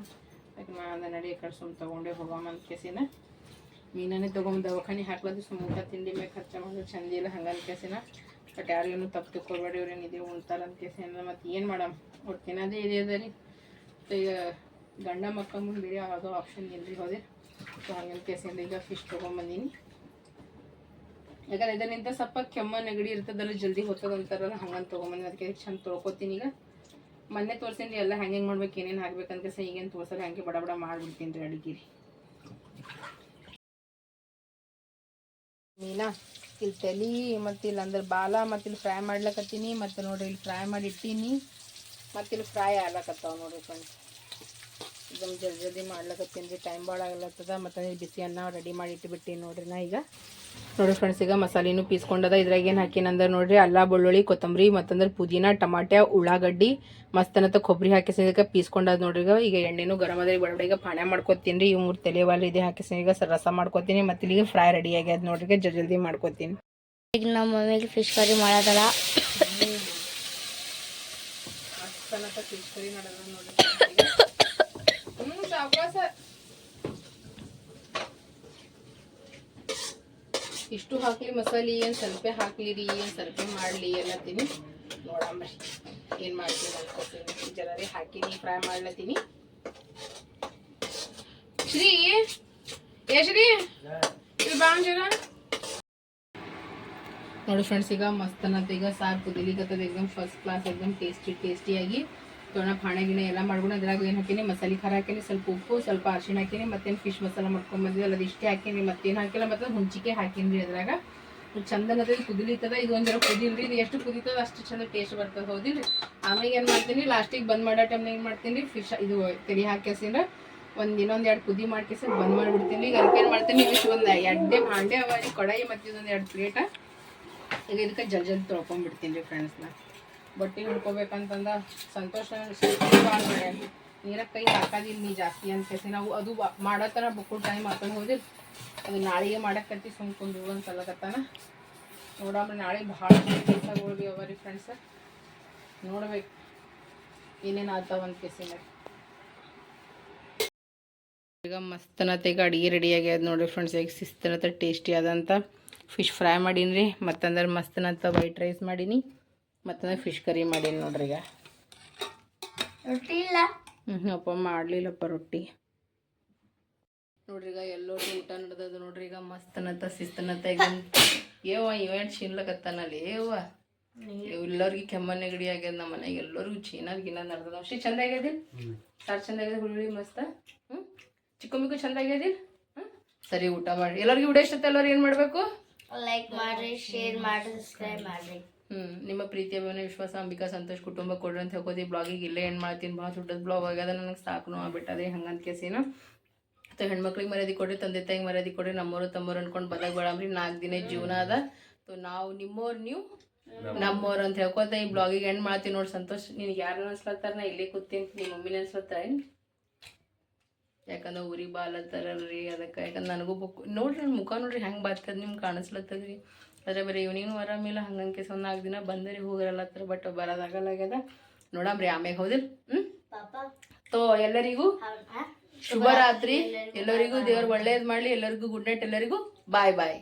ಯಾಕೆ ನಾನು ನಡಿ ಕಡೆ ಸುಮ್ ತೊಗೊಂಡೆ ಹೋಗಮ್ಮ ಅಂತ ಕೇಸಿನ. ಮೀನನೇ ತೊಗೊಂಡು ದವಾಖಾನೆ ಹಾಕ್ಲದ್ದು ಸುಮ್ ಊಟ ತಿಂಡಿ ಮೇಲೆ ಖರ್ಚ ಮಾಡಿದ್ರೆ ಚಂದಿಲ್ಲ ಹಂಗಂತ ಕೇಸಿನ. ಬಟ್ ಯಾರಿಗೂ ತಪ್ಪು ತಿಳ್ಕೊಬೇಡಿ ಇವ್ರೇನು ಇದೇ ಉಣ್ತಾರ ಅಂತ ಕೇಸಿನ, ಮತ್ತೆ ಏನು ಮಾಡಮ್? ಒಟ್ಟು ಅದೇ ಇದೆ ಅದ ರೀ ಈಗ ಗಂಡ ಮಕ್ಕಳ ಮುಂದೆ ಬೇರೆ ಯಾವುದೋ ಆಪ್ಷನ್ ಇಲ್ಲರಿ ಹೋದೆ. ಸೊ ಹಂಗಂತ ಕೇಸಿಂದ ಈಗ ಫಿಶ್ ತೊಗೊಂಬಂದೀನಿ. ಯಾಕಂದ್ರೆ ಇದರಿಂದ ಸ್ವಲ್ಪ ಕೆಮ್ಮ ನೆಗಡಿ ಇರ್ತದಲ್ಲ, ಜಲ್ದಿ ಹೋಗ್ತದ ಅಂತಾರಲ್ಲ, ಹಂಗಂತ ತೊಗೊಂಬಂದು ಅದಕ್ಕೆ ಚಂದ ತೊಳ್ಕೊತೀನಿ ಈಗ. ಮೊನ್ನೆ ತೋರ್ಸೀನಿ ಎಲ್ಲ ಹೆಂಗೆ ಹೆಂಗೆ ಮಾಡ್ಬೇಕು, ಏನೇನು ಹಾಕ್ಬೇಕಂತ ಈಗೇನು ತೋರ್ಸಲ್ಲ, ಹಂಗೆ ಬಡ ಬಡ ಮಾಡಿಬಿಡ್ತೀನಿ ರೀ ಅಡಿಗೆ ರೀ. ಮೀನಾ ಇಲ್ಲಿ ತಲೆ ಮತ್ತು ಇಲ್ಲಿ ಅಂದ್ರೆ ಬಾಲ ಮತ್ತು ಇಲ್ಲಿ ಫ್ರೈ ಮಾಡ್ಲಕತ್ತೀನಿ. ಮತ್ತು ನೋಡಿರಿ ಇಲ್ಲಿ ಫ್ರೈ ಮಾಡಿ ಇಟ್ಟೀನಿ ಮತ್ತು ಇಲ್ಲಿ ಫ್ರೈ ಆಗ್ಲಕತ್ತಾವ ನೋಡ್ರಿ ಫ್ರೆಂಡ್ಸ್ ಇದನ್ನು ಜಲ್ದಿ ಜಲ್ದಿ ಮಾಡ್ಲಕತ್ತೀನಿ ರೀ. ಟೈಮ್ ಭಾಳ ಆಗ್ಲತ್ತದ ಮತ್ತು ಬಿಸಿ ಅನ್ನ ರೆಡಿ ಮಾಡಿ ಇಟ್ಟುಬಿಟ್ಟೀನಿ ನೋಡ್ರಿ ನಾ ಈಗ. ನೋಡ್ರಿ ಫ್ರೆಂಡ್ಸ್ ಈಗ ಮಸಾಲೆನೂ ಪೀಸ್ಕೊಂಡದ ಇದ್ರಾಗ ಏನು ಹಾಕಿನಂದ್ರೆ ನೋಡ್ರಿ. ಅಲ್ಲ ಬೆಳ್ಳುಳ್ಳಿ ಕೊತ್ತಂಬರಿ ಮತ್ತಂದ್ರೆ ಪುದೀನ ಟಮಾಟ್ಯ ಉಳ್ಳಾಗಡ್ಡಿ ಮಸ್ತನತ್ತ ಕೊಬ್ಬರಿ ಹಾಕಿಸಿದಾಗ ಪೀಸ್ಕೊಂಡದ ನೋಡ್ರಿ. ಈಗ ಈಗ ಎಣ್ಣೆನೂ ಗರಮ್ ಅದ್ರಿ. ಬಡಬಡ ಪಾಣೆ ಮಾಡ್ಕೊತೀನಿ ರೀ. ಇವು ಮೂರು ತಲೆವಾಲ್ ಇದೆ ಹಾಕಿಸಿ ಈಗ ರಸ ಮಾಡ್ಕೊತೀನಿ ಮತ್ತು ಇಲ್ಲಿಗೆ ಫ್ರೈ ರೆಡಿ ಆಗ್ಯದ ನೋಡ್ರಿ. ಜಲ್ದಿ ಮಾಡ್ಕೊತೀನಿ ಈಗ ನಮ್ಮ ಮಮ್ಮಿಗೆ ಫಿಶ್ ಕರಿ ಮಾಡೋದಲ್ಲ. ಮಸ್ತನತ್ತ ಫಿಶ್ ಕರಿ ನೋಡಿ ಹ್ಞೂ ಸಾವಕಾಶ ಇಷ್ಟು ಹಾಕ್ಲಿ ಮಸಾಲೆ, ಏನು ಸ್ವಲ್ಪ ಹಾಕ್ಲಿ ರೀ ಏನು ಮಾಡ್ಲಿ ಮಾಡಲಿ ಎಲ್ಲತ್ತೀನಿ ನೋಡಂಬ್ರಿ ಏನು ಮಾಡ್ತೀನಿ ಅನ್ಕೋತೀನಿ. ಜರರಿ ಹಾಕಿನಿ ಫ್ರೈ ಮಾಡ್ಲತ್ತೀನಿ. ಶ್ರೀ, ಏ ಶ್ರೀ ಇಲ್ಲಿ ಬಾ ಜರ ನೋಡಿ ಫ್ರೆಂಡ್ಸ್ ಈಗ ಮಸ್ತ್ ಅನ್ನತ್ತೆ. ಈಗ ಸಾರು ಕುದಿಲಿಕತ್ತದ ಎಕ್ದಮ್ ಫಸ್ಟ್ ಕ್ಲಾಸ್ ಎಕ್ದಮ್ ಟೇಸ್ಟಿ ಟೇಸ್ಟಿಯಾಗಿ ತೊಗೊಂಡ ಪಾಣೆ ಗಿಣೆ ಎಲ್ಲ ಮಾಡ್ಕೊಂಡು ಅದ್ರಾಗ ಏನು ಹಾಕಿನಿ? ಮಸಾಲೆ ಖಾರ ಹಾಕಿನಿ, ಸ್ವಲ್ಪ ಉಪ್ಪು, ಸ್ವಲ್ಪ ಅರಿಶಿಣ ಹಾಕಿನಿ, ಮತ್ತೇನು ಫಿಶ್ ಮಸಾಲ ಮಾಡ್ಕೊಂಬಂದಿದ್ದೆ ಅದು ಇಷ್ಟೇ ಹಾಕೀನಿ, ಮತ್ತೇನು ಹಾಕಿಲ್ಲ ಮತ್ತೆ ಹುಂಚಿಕೆ ಹಾಕೀನಿ ರೀ ಅದ್ರಾಗ. ಚಂದ ಅದ ಕುದಿಲಿತ್ತದ ಇದು ಒಂದರ ಕುದಿಲ್ರಿ ಇದು ಎಷ್ಟು ಕುದಿತದ ಅಷ್ಟು ಚಂದ ಟೇಸ್ಟ್ ಬರ್ತದೆ, ಹೌದಿಲ್ರಿ? ಆಮೇಲೆ ಏನು ಮಾಡ್ತೀನಿ? ಲಾಸ್ಟಿಗೆ ಬಂದ್ ಮಾಡೋ ಟೈಮ್ನಾಗ ಏನು ಮಾಡ್ತೀನಿ? ಫಿಶ್ ಇದು ತಲೆ ಹಾಕ್ಯಾಸಿಂದ ಒಂದು ಇನ್ನೊಂದು ಎರಡು ಕುದಿ ಮಾಡ್ಕೇಸಿ, ಬಂದ್ ಮಾಡಿಬಿಡ್ತೀನಿ. ಈಗ ಅದಕ್ಕೆ ಏನು ಮಾಡ್ತೀನಿ? ಇಷ್ಟು ಒಂದು ಎರಡೇ ಭಾಂಡೆ ಅವ ಕಡಾಯಿ ಮತ್ತು ಇದೊಂದು ಎರಡು ಪ್ಲೇಟ ಈಗ ಇದಕ್ಕೆ ಜಲ್ ಜಲ್ದಿ ತೊಳ್ಕೊಂಡ್ಬಿಡ್ತೀನಿ ರೀ ಫ್ರೆಂಡ್ಸ್ನ ಬಟ್ಟೆ ಹುಡ್ಕೋಬೇಕಂತಂದ ಸಂತೋಷ ನೀರಾಗ ಕೈ ಹಾಕೋದಿಲ್ಲ ನೀ ಜಾಸ್ತಿ ಅಂತ ಕೇಸಿ ನಾವು ಅದು ಬ- ಮಾಡೋ ಥರ ಬುಕ್ಕು ಟೈಮ್ ಹಾಕೊಂಡು ಹೋದಿಲ್ಲ ಅದು ನಾಳೆಗೆ ಮಾಡಕ್ಕತ್ತಿ ಸುಮ್ಕೊಂಡು ಅಂತ ಅಲ್ಲಕತ್ತಾನ ನೋಡಮ್ಮ ನಾಳೆ ಭಾಳ ಕೆಲಸಗಳು ಭೀ ಅವ ರೀ ಫ್ರೆಂಡ್ಸ ನೋಡ್ಬೇಕು ಏನೇನು ಆಗ್ತಾವ ಅಂತ ಕೇಸಿನ ಈಗ ಮಸ್ತನತೆ ಈಗ ಅಡುಗೆ ರೆಡಿ ಆಗ್ಯದ ನೋಡಿ ಫ್ರೆಂಡ್ಸ್ ಈಗ ಶಿಸ್ತನತ ಟೇಸ್ಟಿ ಆದಂಥ ಫಿಶ್ ಫ್ರೈ ಮಾಡೀನಿ ರೀ. ಮತ್ತಂದ್ರೆ ಮಸ್ತನಂತ ವೈಟ್ ರೈಸ್ ಮಾಡೀನಿ. ಮತ್ತಂದ್ರೆ ಫಿಶ್ ಕರಿ ಮಾಡೀನಿ ನೋಡ್ರಿ ಈಗ. ರೊಟ್ಟಿ ಇಲ್ಲ? ಹ್ಞೂ ಅಪ್ಪ ಮಾಡಲಿಲ್ಲಪ್ಪ ರೊಟ್ಟಿ. ನೋಡ್ರಿ ಈಗ ಎಲ್ಲರೂ ಊಟ ನಡೆದದು ನೋಡ್ರಿ ಈಗ ಮಸ್ತನಂತ ಶಿಸ್ತನಂತ ಈಗ ಏವ ಇವೆಂಟ್ ಚೀನ್ಲಕತ್ತಾನಲ್ಲಿ ಏವ ಎಲ್ಲರಿಗೂ ಕೆಮ್ಮ ನೆಗಡಿ ಆಗ್ಯದ ನಮ್ಮ ಮನೆಗೆ ಎಲ್ಲರಿಗೂ ಚೀನಾದ ಗಿನ ನಡ್ದದ. ಅಷ್ಟೇ ಚಂದ ಆಗ್ಯದಿಲ್ಲ ಸಾರ್ ಚಂದ ಆಗ್ಯದ ಹುಳಿ ಮಸ್ತ? ಹ್ಞೂ ಚಿಕ್ಕಮ್ಮಿಗೂ ಚಂದ ಆಗ್ಯದಿಲ್ಲ ಹ್ಞೂ ಸರಿ ಊಟ ಮಾಡಿ. ಎಲ್ಲರಿಗೂ ಊಟ ಇಷ್ಟ ಎಲ್ಲರೂ ಏನು ಮಾಡಬೇಕು? ಲೈಕ್ ಮಾಡ್ರಿ ಶೇರ್ ಮಾಡ್ರಿ ಸಬ್ಸ್ಕ್ರೈಬ್ ಮಾಡ್ರಿ. ಹ್ಮ್ ನಿಮ್ಮ ಪ್ರೀತಿ ಅಭಿಮಾನ ವಿಶ್ವಾಸ ಅಂಬಿಕಾ ಸಂತೋಷ್ ಕುಟುಂಬ ಕೊಡ್ರಿ ಅಂತ ಹೇಳ್ಕೋತಿ ಬ್ಲಾಗಿಗೆ ಇಲ್ಲೇ ಏನು ಮಾಡ್ತೀನಿ ಭಾಳ ದೊಡ್ಡದು ಬ್ಲಾಗ್ ಆಗ್ಯದ ನನಗೆ ಸಾಕು ಆಗ್ಬಿಟ್ಟದೆ ಹಂಗಂತ ಕೇಸಿನ ಮತ್ತು ಹೆಣ್ಮಕ್ಳಿಗೆ ಮರ್ಯಾದೆ ಕೊಡ್ರಿ ತಂದೆ ತಾಯಿಗೆ ಮರ್ಯಾದೆ ಕೊಡ್ರಿ ನಮ್ಮವರು ತಮ್ಮವ್ರು ಅನ್ಕೊಂಡು ಬದಾಗ ಬೇಡಂಬ್ರಿ ನಾಲ್ಕು ದಿನ ಜೀವನ ಅದ. ಸೊ ನಾವು ನಿಮ್ಮವ್ರು ನೀವು ನಮ್ಮವ್ರು ಅಂತ ಹೇಳ್ಕೊತ ಈ ಬ್ಲಾಗಿಗೆ ಎಂಡ್ ಮಾಡ್ತೀನಿ ನೋಡಿ ಸಂತೋಷ್. ನಿನಗೆ ಯಾರು ಅನ್ಸ್ಲತ್ತಾರ? ನಾ ಇಲ್ಲೇ ಕೂತೀನಿ ನಿಮ್ಮ ಮಮ್ಮಿನ ಅನ್ಸ್ಲತ್ತಾರ ಯಾಕಂದ್ರೆ ಊರಿಗೆ ರೀ ಅದಕ್ಕೆ ಯಾಕಂದ್ರೆ ನನಗೂ ಬುಕ್ ನೋಡ್ರಿ ನನ್ನ ಮುಖ ನೋಡ್ರಿ ಹೆಂಗೆ ಬಾರ್ತದೆ ನಿಮ್ಗೆ ಕಾಣಿಸ್ಲತ್ತದ್ರಿ. ಅದ್ರ ಬರೀ ಇವ್ನಿಗೂ ಆರಾಮಿಲ್ಲ ಹಂಗಂಕೆ ಸೊ ನಾಲ್ಕು ದಿನ ಬಂದರಿ ಹೋಗಿರಲ್ಲತ್ತಾರ ಬಟ್ ಬರೋದಾಗಲ್ಲಾಗ್ಯದ ನೋಡಮ್ರಿ ಆಮೇಲೆ ಹೌದಿಲ್ಲ ಹ್ಞೂ ತೋ ಎಲ್ಲರಿಗೂ ಶುಭರಾತ್ರಿ. ಎಲ್ಲರಿಗೂ ದೇವ್ರು ಒಳ್ಳೇದು ಮಾಡಲಿ ಎಲ್ಲರಿಗೂ ಗುಡ್ ನೈಟ್ ಎಲ್ಲರಿಗೂ ಬಾಯ್ ಬಾಯ್.